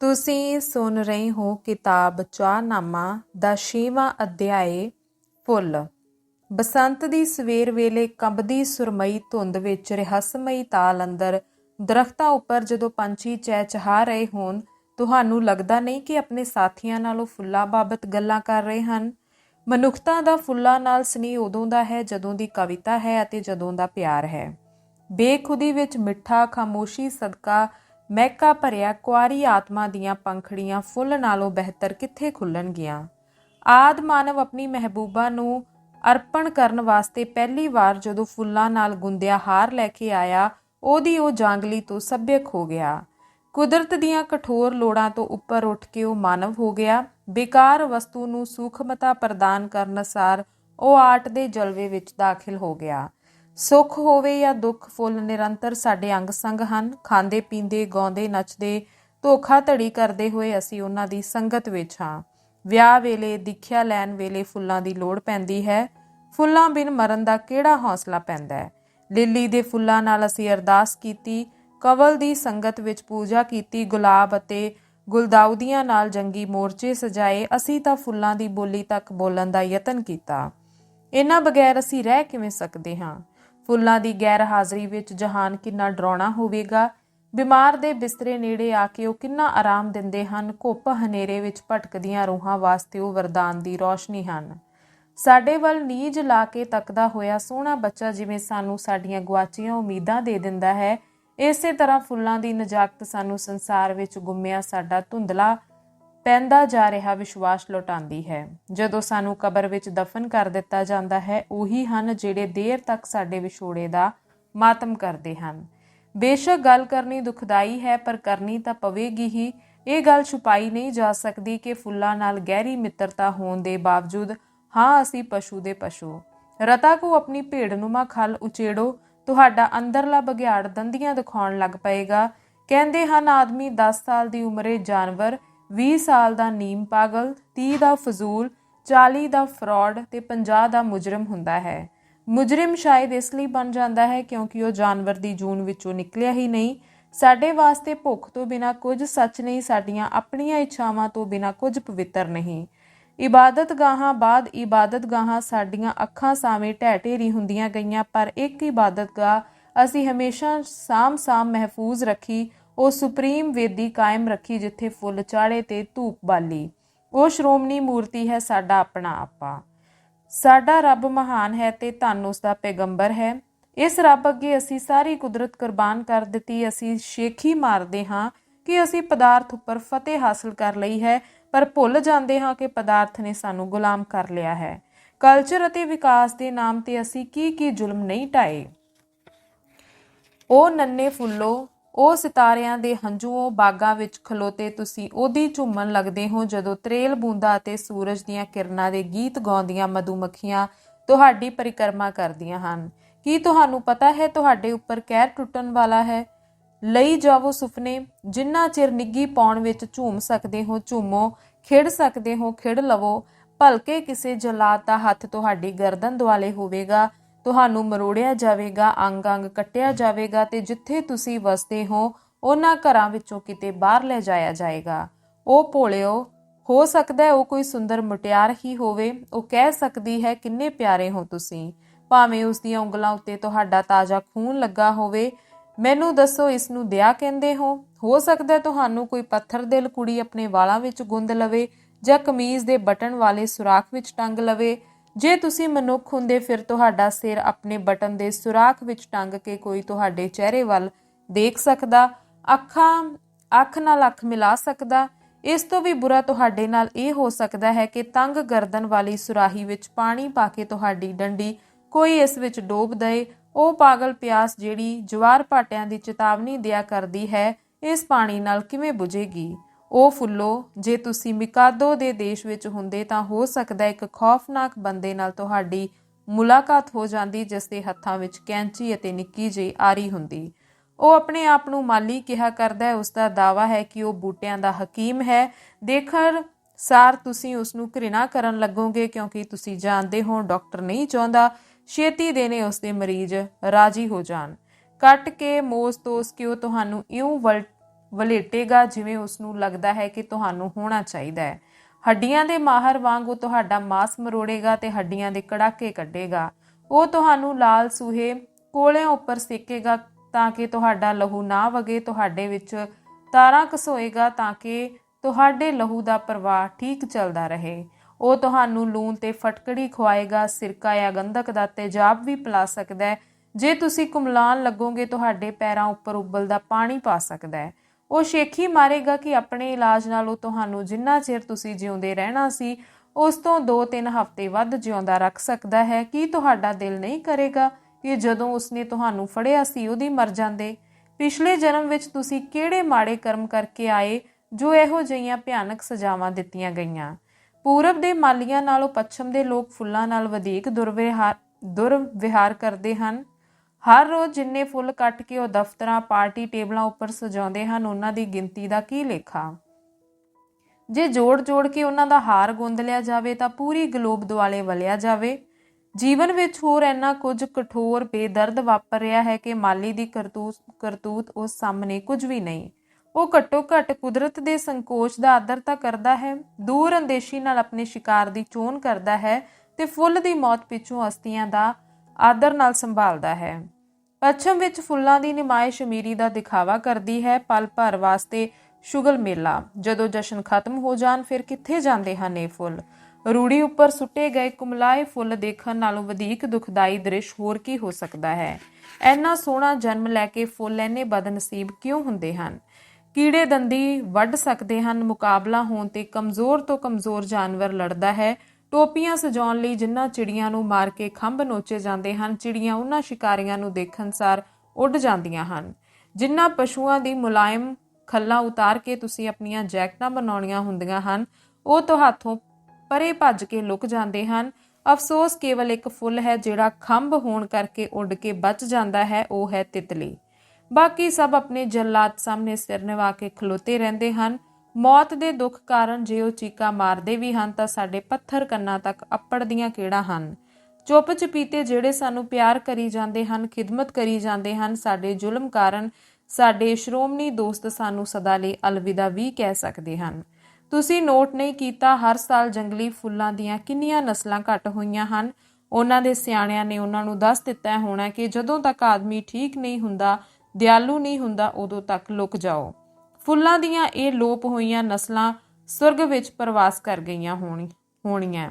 ਤੁਸੀਂ ਸੁਣ ਰਹੇ ਹੋ ਕਿਤਾਬ ਚਾਹਨਾਮਾ ਦਾ ਛੇਵਾਂ ਅਧਿਆਏ, ਫੁੱਲ। ਬਸੰਤ ਦੀ ਸਵੇਰ ਵੇਲੇ ਕੰਬਦੀ ਸੁਰਮਈ ਧੁੰਦ ਵਿੱਚ ਰਹੱਸਮਈ ਤਾਲ ਅੰਦਰ ਦਰਖਤਾਂ ਉੱਪਰ ਜਦੋਂ ਪੰਛੀ ਚਹਿਚਹਾ ਰਹੇ ਹੋਣ, ਤੁਹਾਨੂੰ ਲੱਗਦਾ ਨਹੀਂ ਕਿ ਆਪਣੇ ਸਾਥੀਆਂ ਨਾਲੋਂ ਫੁੱਲਾਂ ਬਾਬਤ ਗੱਲਾਂ ਕਰ ਰਹੇ ਹਨ? ਮਨੁੱਖਤਾ ਦਾ ਫੁੱਲਾਂ ਨਾਲ ਸਨੇਹ ਉਦੋਂ ਦਾ ਹੈ ਜਦੋਂ ਦੀ ਕਵਿਤਾ ਹੈ ਅਤੇ ਜਦੋਂ ਦਾ ਪਿਆਰ ਹੈ। ਬੇਖੁਦੀ ਵਿੱਚ ਮਿੱਠਾ, ਖਾਮੋਸ਼ੀ, ਸਦਕਾ ਮਹਿਕਾ ਭਰਿਆ ਕੁਆਰੀ ਆਤਮਾ ਦੀਆਂ ਪੰਖੜੀਆਂ ਫੁੱਲ ਨਾਲੋਂ ਬਿਹਤਰ ਕਿੱਥੇ ਖੁੱਲਣਗੀਆਂ? ਆਦ ਮਾਨਵ ਆਪਣੀ ਮਹਿਬੂਬਾ ਨੂੰ ਅਰਪਣ ਕਰਨ ਵਾਸਤੇ ਪਹਿਲੀ ਵਾਰ ਜਦੋਂ ਫੁੱਲਾਂ ਨਾਲ ਗੁੰਦਿਆ ਹਾਰ ਲੈ ਕੇ ਆਇਆ, ਉਹਦੀ ਉਹ ਜਾਂਗਲੀ ਤੋਂ ਸੱਭਿਅਕ ਹੋ ਗਿਆ। ਕੁਦਰਤ ਦੀਆਂ ਕਠੋਰ ਲੋੜਾਂ ਤੋਂ ਉੱਪਰ ਉੱਠ ਕੇ ਉਹ ਮਾਨਵ ਹੋ ਗਿਆ। ਬੇਕਾਰ ਵਸਤੂ ਨੂੰ ਸੂਖਮਤਾ ਪ੍ਰਦਾਨ ਕਰਨ ਸਾਰ ਉਹ ਆਰਟ ਦੇ ਜਲਵੇ ਵਿੱਚ ਦਾਖਲ ਹੋ ਗਿਆ। ਸੁੱਖ ਹੋਵੇ ਜਾਂ ਦੁੱਖ, ਫੁੱਲ ਨਿਰੰਤਰ ਸਾਡੇ ਅੰਗ ਸੰਗ ਹਨ। ਖਾਂਦੇ, ਪੀਂਦੇ, ਗਾਉਂਦੇ, ਨੱਚਦੇ, ਧੋਖਾ ਧੜੀ ਕਰਦੇ ਹੋਏ ਅਸੀਂ ਉਹਨਾਂ ਦੀ ਸੰਗਤ ਵਿੱਚ ਹਾਂ। ਵਿਆਹ ਵੇਲੇ, ਦਿਖਿਆ ਲੈਣ ਵੇਲੇ ਫੁੱਲਾਂ ਦੀ ਲੋੜ ਪੈਂਦੀ ਹੈ। ਫੁੱਲਾਂ ਬਿਨ ਮਰਨ ਦਾ ਕਿਹੜਾ ਹੌਸਲਾ ਪੈਂਦਾ ਹੈ? ਲਿੱਲੀ ਦੇ ਫੁੱਲਾਂ ਨਾਲ ਅਸੀਂ ਅਰਦਾਸ ਕੀਤੀ, ਕਵਲ ਦੀ ਸੰਗਤ ਵਿੱਚ ਪੂਜਾ ਕੀਤੀ, ਗੁਲਾਬ ਅਤੇ ਗੁਲਦਾਉਦੀਆਂ ਨਾਲ ਜੰਗੀ ਮੋਰਚੇ ਸਜਾਏ ਅਸੀਂ ਤਾਂ ਫੁੱਲਾਂ ਦੀ ਬੋਲੀ ਤੱਕ ਬੋਲਣ ਦਾ ਯਤਨ ਕੀਤਾ। ਇਹਨਾਂ ਬਗੈਰ ਅਸੀਂ ਰਹਿ ਕਿਵੇਂ ਸਕਦੇ ਹਾਂ? ਫੁੱਲਾਂ ਦੀ ਗੈਰ ਹਾਜ਼ਰੀ ਵਿੱਚ ਜਹਾਨ ਕਿੰਨਾ ਡਰਾਉਣਾ ਹੋਵੇਗਾ? ਬਿਮਾਰ ਦੇ ਬਿਸਤਰੇ ਨੇੜੇ ਆ ਕੇ ਉਹ ਕਿੰਨਾ ਆਰਾਮ ਦਿੰਦੇ ਹਨ? ਘੁੱਪ ਹਨੇਰੇ ਵਿੱਚ ਭਟਕਦੀਆਂ ਰੂਹਾਂ ਵਾਸਤੇ ਉਹ ਵਰਦਾਨ ਦੀ ਰੋਸ਼ਨੀ ਹਨ। ਸਾਡੇ ਵੱਲ ਨੀਜ ਲਾ ਕੇ ਤੱਕਦਾ ਹੋਇਆ ਸੋਹਣਾ ਬੱਚਾ ਜਿਵੇਂ ਸਾਨੂੰ ਸਾਡੀਆਂ ਗਵਾਚੀਆਂ ਉਮੀਦਾਂ ਦੇ ਦਿੰਦਾ ਹੈ, ਇਸੇ ਤਰ੍ਹਾਂ ਫੁੱਲਾਂ ਦੀ ਨਜਾਕਤ ਸਾਨੂੰ ਸੰਸਾਰ ਵਿੱਚ ਗੁੰਮਿਆ ਸਾਡਾ ਧੁੰਦਲਾ ਪੈਂਦਾ ਜਾ ਰਿਹਾ ਵਿਸ਼ਵਾਸ ਲੁਟਾਉਂਦੀ ਹੈ। ਜਦੋਂ ਸਾਨੂੰ ਕਬਰ ਵਿੱਚ ਦਫਨ ਕਰ ਦਿੱਤਾ ਜਾਂਦਾ ਹੈ, ਉਹੀ ਹਨ ਜਿਹੜੇ ਦੇਰ ਤੱਕ ਸਾਡੇ ਵਿਛੋੜੇ ਦਾ ਮਾਤਮ ਕਰਦੇ ਹਨ। ਬੇਸ਼ੱਕ ਗੱਲ ਕਰਨੀ ਦੁਖਦਾਈ ਹੈ, ਪਰ ਕਰਨੀ ਤਾਂ ਪਵੇਗੀ ਹੀ। ਇਹ ਗੱਲ ਛੁਪਾਈ ਨਹੀਂ ਜਾ ਸਕਦੀ ਕਿ ਫੁੱਲਾਂ ਨਾਲ ਗਹਿਰੀ ਮਿੱਤਰਤਾ ਹੋਣ ਦੇ ਬਾਵਜੂਦ, ਹਾਂ, ਅਸੀਂ ਪਸ਼ੂ ਦੇ ਪਸ਼ੂ। ਰਤਾ ਕੋ ਆਪਣੀ ਭੇਡਨੁਮਾ ਖਲ ਉਚੇੜੋ। ਤੁਹਾਡਾ ਅੰਦਰਲਾ ਬਗਿਆੜ ਦੰਦੀਆਂ ਦਿਖਾਉਣ ਲੱਗ ਪਏਗਾ। ਕਹਿੰਦੇ ਹਨ, ਆਦਮੀ 10 ਸਾਲ ਦੀ ਉਮਰੇ ਜਾਨਵਰ 20 ਸਾਲ ਦਾ ਨੀਮ ਪਾਗਲ 30 ਦਾ ਫਜ਼ੂਲ 40 ਦਾ ਫਰਾਡ ਤੇ 50 ਦਾ ਮੁਜਰਮ ਹੁੰਦਾ ਹੈ। ਮੁਜਰਮ ਸ਼ਾਇਦ ਇਸ ਲਈ ਬਣ ਜਾਂਦਾ ਹੈ ਕਿਉਂਕਿ ਉਹ ਜਾਨਵਰ ਦੀ ਜੂਨ ਵਿੱਚੋਂ ਨਿਕਲਿਆ ਹੀ ਨਹੀਂ। ਸਾਡੇ ਵਾਸਤੇ ਭੁੱਖ ਤੋਂ ਬਿਨਾ ਕੁਝ ਸੱਚ ਨਹੀਂ, ਸਾਡੀਆਂ ਆਪਣੀਆਂ ਇੱਛਾਵਾਂ ਤੋਂ ਬਿਨਾ ਕੁਝ ਪਵਿੱਤਰ ਨਹੀਂ। ਇਬਾਦਤ ਗਾਹਾਂ ਬਾਅਦ ਇਬਾਦਤ ਗਾਹਾਂ ਸਾਡੀਆਂ ਅੱਖਾਂ ਸਾਹਮਣੇ ਢਹਿ ਹੁੰਦੀਆਂ ਗਈਆਂ, ਪਰ ਇੱਕ ਇਬਾਦਤ ਗਾਹ ਅਸੀਂ ਹਮੇਸ਼ਾ ਸਾਮ-ਸਾਮ ਮਹਿਫੂਜ਼ ਰੱਖੀ ਉਹ ਸੁਪਰੀਮ ਵੇਦੀ ਕਾਇਮ ਰੱਖੀ ਜਿੱਥੇ ਫੁੱਲ ਚਾੜੇ ਤੇ ਧੂਪ ਬਾਲੀ। ਉਹ ਸ਼੍ਰੋਮਣੀ ਮੂਰਤੀ ਹੈ ਸਾਡਾ ਆਪਣਾ ਆਪਾ। ਸਾਡਾ ਰੱਬ ਮਹਾਨ ਹੈ ਤੇ ਧੰਨ ਉਸ ਦਾ ਪੈਗੰਬਰ ਹੈ। ਇਸ ਰੱਬ ਅੱਗੇ ਅਸੀਂ ਸਾਰੀ ਕੁਦਰਤ ਕੁਰਬਾਨ ਕਰ ਦਿੱਤੀ, ਅਸੀਂ ਸ਼ੇਖੀ ਮਾਰਦੇ ਹਾਂ ਕਿ ਅਸੀਂ ਪਦਾਰਥ ਉੱਪਰ ਫਤਿਹ ਹਾਸਲ ਕਰ ਲਈ ਹੈ, ਪਰ ਭੁੱਲ ਜਾਂਦੇ ਹਾਂ ਕਿ ਪਦਾਰਥ ਨੇ ਸਾਨੂੰ ਗੁਲਾਮ ਕਰ ਲਿਆ ਹੈ। ਕਲਚਰ ਅਤੇ ਵਿਕਾਸ ਦੇ ਨਾਮ ਤੇ ਅਸੀਂ ਕੀ ਕੀ ਜ਼ੁਲਮ ਨਹੀਂ ਢਾਏ ਉਹ ਨੰਨੇ ਫੁੱਲੋ ਉਹ ਸਿਤਾਰਿਆਂ ਦੇ ਹੰਝੂਓ ਬਾਗਾਂ ਵਿੱਚ ਖਲੋਤੇ ਤੁਸੀਂ ਉਹਦੀ ਝੂਮਣ ਲੱਗਦੇ ਹੋ ਜਦੋਂ ਤਰੇਲ ਬੂੰਦਾ ਅਤੇ ਸੂਰਜ ਦੀਆਂ ਕਿਰਨਾਂ ਦੇ ਗੀਤ ਗਾਉਂਦੀਆਂ ਮਧੂਮੱਖੀਆਂ ਤੁਹਾਡੀ ਪਰਿਕਰਮਾ ਕਰਦੀਆਂ ਹਨ। ਕੀ ਤੁਹਾਨੂੰ ਪਤਾ ਹੈ ਤੁਹਾਡੇ ਉੱਪਰ ਕਹਿਰ ਟੁੱਟਣ ਵਾਲਾ ਹੈ? ਲਈ ਜਾਵੋ ਸੁਪਨੇ, ਜਿੰਨਾ ਚਿਰ ਨਿੱਗੀ ਪਾਉਣ ਵਿੱਚ ਝੂਮ ਸਕਦੇ ਹੋ, ਝੂਮੋ ਖੇਡ ਸਕਦੇ ਹੋ ਖੇਡ ਲਵੋ। ਭਲਕੇ ਕਿਸੇ ਜਲਾਦ ਦਾ ਹੱਥ ਤੁਹਾਡੀ ਗਰਦਨ ਦੁਆਲੇ ਹੋਵੇਗਾ। ਤੁਹਾਨੂੰ ਮਰੋੜਿਆ ਜਾਵੇਗਾ ਅੰਗ ਅੰਗ ਕੱਟਿਆ ਜਾਵੇਗਾ ਤੇ ਜਿੱਥੇ ਤੁਸੀਂ ਵਸਦੇ ਹੋ, ਉਹਨਾਂ ਘਰਾਂ ਵਿੱਚੋਂ ਕਿਤੇ ਬਾਹਰ ਲੈ ਜਾਇਆ ਜਾਏਗਾ। ਉਹ ਭੋਲਿਓ, ਹੋ ਸਕਦਾ ਹੈ ਉਹ ਕੋਈ ਸੁੰਦਰ ਮੁਟਿਆਰ ਹੀ ਹੋਵੇ, ਉਹ ਕਹਿ ਸਕਦੀ ਹੈ, ਕਿੰਨੇ ਪਿਆਰੇ ਹੋ ਤੁਸੀਂ। ਭਾਵੇਂ ਉਸ ਦੀਆਂ ਉਂਗਲਾਂ ਉੱਤੇ ਤੁਹਾਡਾ ਤਾਜ਼ਾ ਖੂਨ ਲੱਗਾ ਹੋਵੇ, ਮੈਨੂੰ ਦੱਸੋ ਇਸ ਨੂੰ ਦਿਆ ਕਹਿੰਦੇ ਹੋ। ਹੋ ਸਕਦਾ ਤੁਹਾਨੂੰ ਕੋਈ ਪੱਥਰ ਦਿਲ ਕੁੜੀ ਆਪਣੇ ਵਾਲਾਂ ਵਿੱਚ ਗੁੰਦ ਲਵੇ ਜਾਂ ਕਮੀਜ਼ ਦੇ ਬਟਨ ਵਾਲੇ ਸੁਰਾਖ ਵਿੱਚ ਟੰਗ ਲਵੇ। ਜੇ ਤੁਸੀਂ ਮਨੁੱਖ ਹੁੰਦੇ, ਫਿਰ ਤੁਹਾਡਾ ਸਿਰ ਆਪਣੇ ਬਟਨ ਦੇ ਸੁਰਾਖ ਵਿੱਚ ਟੰਗ ਕੇ ਕੋਈ ਤੁਹਾਡੇ ਚਿਹਰੇ ਵੱਲ ਦੇਖ ਸਕਦਾ, ਅੱਖਾਂ, ਅੱਖ ਨਾਲ ਅੱਖ ਮਿਲਾ ਸਕਦਾ। ਇਸ ਤੋਂ ਵੀ ਬੁਰਾ ਤੁਹਾਡੇ ਨਾਲ ਇਹ ਹੋ ਸਕਦਾ ਹੈ ਕਿ ਤੰਗ ਗਰਦਨ ਵਾਲੀ ਸੁਰਾਹੀ ਵਿੱਚ ਪਾਣੀ ਪਾ ਕੇ ਤੁਹਾਡੀ ਡੰਡੀ ਕੋਈ ਇਸ ਵਿੱਚ ਡੋਬ ਦਏ। ਉਹ ਪਾਗਲ ਪਿਆਸ ਜਿਹੜੀ ਜਵਾਰ ਭਾਟਿਆਂ ਦੀ ਚੇਤਾਵਨੀ ਦਿਆ ਕਰਦੀ ਹੈ, ਇਸ ਪਾਣੀ ਨਾਲ ਕਿਵੇਂ ਬੁਝੇਗੀ? ਉਹ ਫੁੱਲੋ, ਜੇ ਤੁਸੀਂ ਮਿਕਾਦੋ ਦੇ ਦੇਸ਼ ਵਿੱਚ ਹੁੰਦੇ ਤਾਂ ਹੋ ਸਕਦਾ ਇੱਕ ਖੌਫਨਾਕ ਬੰਦੇ ਨਾਲ ਤੁਹਾਡੀ ਮੁਲਾਕਾਤ ਹੋ ਜਾਂਦੀ ਜਿਸ ਦੇ ਹੱਥਾਂ ਵਿੱਚ ਕੈਂਚੀ ਅਤੇ ਨਿੱਕੀ ਜਿਹੀ ਆਰੀ ਹੁੰਦੀ। ਉਹ ਆਪਣੇ ਆਪ ਨੂੰ ਮਾਲੀ ਕਿਹਾ ਕਰਦਾ ਹੈ ਉਸ ਦਾ ਦਾਵਾ ਹੈ ਕਿ ਉਹ ਬੂਟਿਆਂ ਦਾ ਹਕੀਮ ਹੈ। ਦੇਖਰ ਸਾਰ ਤੁਸੀਂ ਉਸ ਨੂੰ ਘ੍ਰਿਣਾ ਕਰਨ ਲੱਗੋਗੇ ਕਿਉਂਕਿ ਤੁਸੀਂ ਜਾਣਦੇ ਹੋ, ਡਾਕਟਰ ਨਹੀਂ ਚਾਹੁੰਦਾ। ਛੇਤੀ ਦੇਨੇ ਉਸ ਦੇ ਮਰੀਜ਼ ਰਾਜੀ ਹੋ ਜਾਣ। ਕੱਟ ਕੇ ਮੋਸ ਤੋਸ ਕਿ ਉਹ ਤੁਹਾਨੂੰ ਇਉਂ ਵਲੇਟੇਗਾ, ਜਿਵੇਂ ਉਸ ਨੂੰ ਲੱਗਦਾ ਹੈ ਕਿ ਤੁਹਾਨੂੰ ਹੋਣਾ ਚਾਹੀਦਾ ਹੈ। ਹੱਡੀਆਂ ਦੇ ਮਾਹਰ ਵਾਂਗ ਉਹ ਤੁਹਾਡਾ ਮਾਸ ਮਰੋੜੇਗਾ ਤੇ ਹੱਡੀਆਂ ਦੇ ਕੜਾਕੇ ਕੱਢੇਗਾ। ਉਹ ਤੁਹਾਨੂੰ ਲਾਲ ਸੂਹੇ ਕੋਲਿਆਂ ਉੱਪਰ ਸੇਕੇਗਾ ਤਾਂ ਕਿ ਤੁਹਾਡਾ ਲਹੂ ਨਾ ਵਗੇ, ਤੁਹਾਡੇ ਵਿੱਚ ਤਾਰਾਂ ਘਸੋਏਗਾ ਤਾਂ ਕਿ ਤੁਹਾਡੇ ਲਹੂ ਦਾ ਪ੍ਰਵਾਹ ਠੀਕ ਚੱਲਦਾ ਰਹੇ। ਉਹ ਤੁਹਾਨੂੰ ਲੂਣ ਤੇ ਫਟਕੜੀ ਖਵਾਏਗਾ ਸਿਰਕਾ ਜਾਂ ਗੰਧਕ ਦਾ ਤੇਜ਼ਾਬ ਵੀ ਪਿਲਾ ਸਕਦਾ ਹੈ। ਜੇ ਤੁਸੀਂ ਕੁਮਲਾਨ ਲੱਗੋਗੇ, ਤੁਹਾਡੇ ਪੈਰਾਂ ਉੱਪਰ ਉਬਲਦਾ ਪਾਣੀ ਪਾ ਸਕਦਾ ਹੈ। ਉਹ ਸ਼ੇਖੀ ਮਾਰੇਗਾ ਕਿ ਆਪਣੇ ਇਲਾਜ ਨਾਲ ਉਹ ਤੁਹਾਨੂੰ ਜਿੰਨਾ ਚਿਰ ਤੁਸੀਂ ਜਿਉਂਦੇ ਰਹਿਣਾ ਸੀ, ਉਸ ਤੋਂ 2-3 ਹਫ਼ਤੇ ਵੱਧ ਜਿਉਂਦਾ ਰੱਖ ਸਕਦਾ ਹੈ। ਕੀ ਤੁਹਾਡਾ ਦਿਲ ਨਹੀਂ ਕਰੇਗਾ ਕਿ ਜਦੋਂ ਉਸਨੇ ਤੁਹਾਨੂੰ ਫੜਿਆ ਸੀ, ਉਹਦੀ ਮਰ ਜਾਂਦੇ? ਪਿਛਲੇ ਜਨਮ ਵਿੱਚ ਤੁਸੀਂ ਕਿਹੜੇ ਮਾੜੇ ਕਰਮ ਕਰਕੇ ਆਏ ਜੋ ਇਹੋ ਜਿਹੀਆਂ ਭਿਆਨਕ ਸਜ਼ਾਵਾਂ ਦਿੱਤੀਆਂ ਗਈਆਂ? ਪੂਰਬ ਦੇ ਮਾਲੀਆਂ ਨਾਲੋਂ ਪੱਛਮ ਦੇ ਲੋਕ ਫੁੱਲਾਂ ਨਾਲ ਵਧੇਕ ਦੁਰਵਿਹਾਰ ਦੁਰਵਿਹਾਰ ਕਰਦੇ ਹਨ। ਹਰ ਰੋਜ਼ ਜਿੰਨੇ ਫੁੱਲ ਕੱਟ ਕੇ ਉਹ ਦਫ਼ਤਰਾਂ, ਪਾਰਟੀ ਟੇਬਲਾਂ ਉੱਪਰ ਸਜਾਉਂਦੇ ਹਨ, ਉਹਨਾਂ ਦੀ ਗਿਣਤੀ ਦਾ ਕੀ ਲੇਖਾ? ਜੇ ਜੋੜ-ਜੋੜ ਕੇ ਉਹਨਾਂ ਦਾ ਹਾਰ ਗੁੰਦ ਲਿਆ ਜਾਵੇ, ਤਾਂ ਪੂਰੀ ਗਲੋਬ ਦੁਆਲੇ ਵਲਿਆ ਜਾਵੇ। ਜੀਵਨ ਵਿੱਚ ਹੋਰ ਇੰਨਾ ਕੁਝ ਕਠੋਰ ਬੇਦਰਦ ਵਾਪਰ ਰਿਹਾ ਹੈ ਕਿ ਮਾਲੀ ਦੀ ਕਰਤੂਤ ਕਰਤੂਤ ਉਸ ਸਾਹਮਣੇ ਕੁਝ ਵੀ ਨਹੀਂ। ਉਹ ਘੱਟੋ ਘੱਟ ਕੁਦਰਤ ਦੇ ਸੰਕੋਚ ਦਾ ਆਦਰ ਤਾਂ ਕਰਦਾ ਹੈ, ਦੂਰ ਅੰਦੇਸ਼ੀ ਨਾਲ ਆਪਣੇ ਸ਼ਿਕਾਰ ਦੀ ਚੋਣ ਕਰਦਾ ਹੈ ਤੇ ਫੁੱਲ ਦੀ ਮੌਤ ਪਿੱਛੋਂ ਅਸਤੀਆਂ ਦਾ ਆਦਰ ਨਾਲ ਸੰਭਾਲਦਾ ਹੈ। ਪੱਛਮ ਵਿੱਚ ਫੁੱਲਾਂ ਦੀ ਨਿਮਾਇਸ਼ ਅਮੀਰੀ ਦਾ ਦਿਖਾਵਾ ਕਰਦੀ ਹੈ ਪਲ ਭਰ ਵਾਸਤੇ ਸ਼ੁਗਲ ਮੇਲਾ। ਜਦੋਂ ਜਸ਼ਨ ਖਤਮ ਹੋ ਜਾਣ, ਫਿਰ ਕਿੱਥੇ ਜਾਂਦੇ ਹਨ ਇਹ ਫੁੱਲ? ਰੂੜੀ ਉੱਪਰ ਸੁੱਟੇ ਗਏ ਕੁਮਲਾਏ ਫੁੱਲ ਦੇਖਣ ਨਾਲੋਂ ਵਧੇਕ ਦੁਖਦਾਈ ਦ੍ਰਿਸ਼ ਹੋਰ ਕੀ ਹੋ ਸਕਦਾ ਹੈ? ਐਨਾ ਸੋਹਣਾ ਜਨਮ ਲੈ ਕੇ ਫੁੱਲ ਐਨੇ ਬਦਨਸੀਬ ਕਿਉਂ ਹੁੰਦੇ ਹਨ? ਕੀੜੇ ਦੰਦੀ ਵੱਢ ਸਕਦੇ ਹਨ, ਮੁਕਾਬਲਾ ਹੋਣ ਤੇ ਕਮਜ਼ੋਰ ਤੋਂ ਕਮਜ਼ੋਰ ਜਾਨਵਰ ਲੜਦਾ ਹੈ। ਟੋਪੀਆਂ ਸਜਾਉਣ ਲਈ ਜਿਨ੍ਹਾਂ ਚਿੜੀਆਂ ਨੂੰ ਮਾਰ ਕੇ ਖੰਭ ਨੋਚੇ ਜਾਂਦੇ ਹਨ, ਚਿੜੀਆਂ ਉਹਨਾਂ ਸ਼ਿਕਾਰੀਆਂ ਨੂੰ ਦੇਖਣ ਸਾਰ ਉੱਡ ਜਾਂਦੀਆਂ ਹਨ। ਜਿਨ੍ਹਾਂ ਪਸ਼ੂਆਂ ਦੀ ਮੁਲਾਇਮ ਖੱਲਾਂ ਉਤਾਰ ਕੇ ਤੁਸੀਂ ਆਪਣੀਆਂ ਜੈਕਟਾਂ ਬਣਾਉਣੀਆਂ ਹੁੰਦੀਆਂ ਹਨ, ਉਹ ਤੁਹਾਥੋਂ ਪਰੇ ਭੱਜ ਕੇ ਲੁਕ ਜਾਂਦੇ ਹਨ। ਅਫਸੋਸ ਕੇਵਲ ਇੱਕ ਫੁੱਲ ਹੈ, ਜਿਹੜਾ ਖੰਭ ਹੋਣ ਕਰਕੇ ਉੱਡ ਕੇ ਬਚ ਜਾਂਦਾ ਹੈ, ਉਹ ਹੈ ਤਿਤਲੀ। ਬਾਕੀ ਸਭ ਆਪਣੇ ਜੱਲਾਦ ਸਾਹਮਣੇ ਸਿਰ ਨਿਵਾ ਕੇ ਖਲੋਤੇ ਰਹਿੰਦੇ ਹਨ। ਮੌਤ ਦੇ ਦੁੱਖ ਕਾਰਨ ਜੇ ਉਹ ਚੀਕਾ ਮਾਰਦੇ ਵੀ ਹਨ ਤਾਂ ਸਾਡੇ ਪੱਥਰ ਕੰਨਾਂ ਤੱਕ ਅੱਪੜਦੀਆਂ ਕਿਹੜਾ ਹਨ? ਚੁੱਪ ਚਪੀਤੇ ਜਿਹੜੇ ਸਾਨੂੰ ਪਿਆਰ ਕਰੀ ਜਾਂਦੇ ਹਨ, ਖਿਦਮਤ ਕਰੀ ਜਾਂਦੇ ਹਨ, ਸਾਡੇ ਜ਼ੁਲਮ ਕਾਰਨ ਸਾਡੇ ਸ਼੍ਰੋਮਣੀ ਦੋਸਤ ਸਾਨੂੰ ਸਦਾ ਲਈ ਅਲਵਿਦਾ ਵੀ ਕਹਿ ਸਕਦੇ ਹਨ। ਤੁਸੀਂ ਨੋਟ ਨਹੀਂ ਕੀਤਾ, ਹਰ ਸਾਲ ਜੰਗਲੀ ਫੁੱਲਾਂ ਦੀਆਂ ਕਿੰਨੀਆਂ ਨਸਲਾਂ ਘਟ ਹੋਈਆਂ ਹਨ? ਉਹਨਾਂ ਦੇ ਸਿਆਣਿਆਂ ਨੇ ਉਹਨਾਂ ਨੂੰ ਦੱਸ ਦਿੱਤਾ ਹੋਣਾ ਕਿ ਜਦੋਂ ਤੱਕ ਆਦਮੀ ਠੀਕ ਨਹੀਂ ਹੁੰਦਾ, ਦਿਆਲੂ ਨਹੀਂ ਹੁੰਦਾ, ਉਦੋਂ ਤੱਕ ਲੁਕ ਜਾਓ। ਫੁੱਲਾਂ ਦੀਆਂ ਇਹ ਲੋਪ ਹੋਈਆਂ ਨਸਲਾਂ ਸੁਰਗ ਵਿੱਚ ਪ੍ਰਵਾਸ ਕਰ ਗਈਆਂ ਹੋਣੀ ਹੋਣੀਆਂ।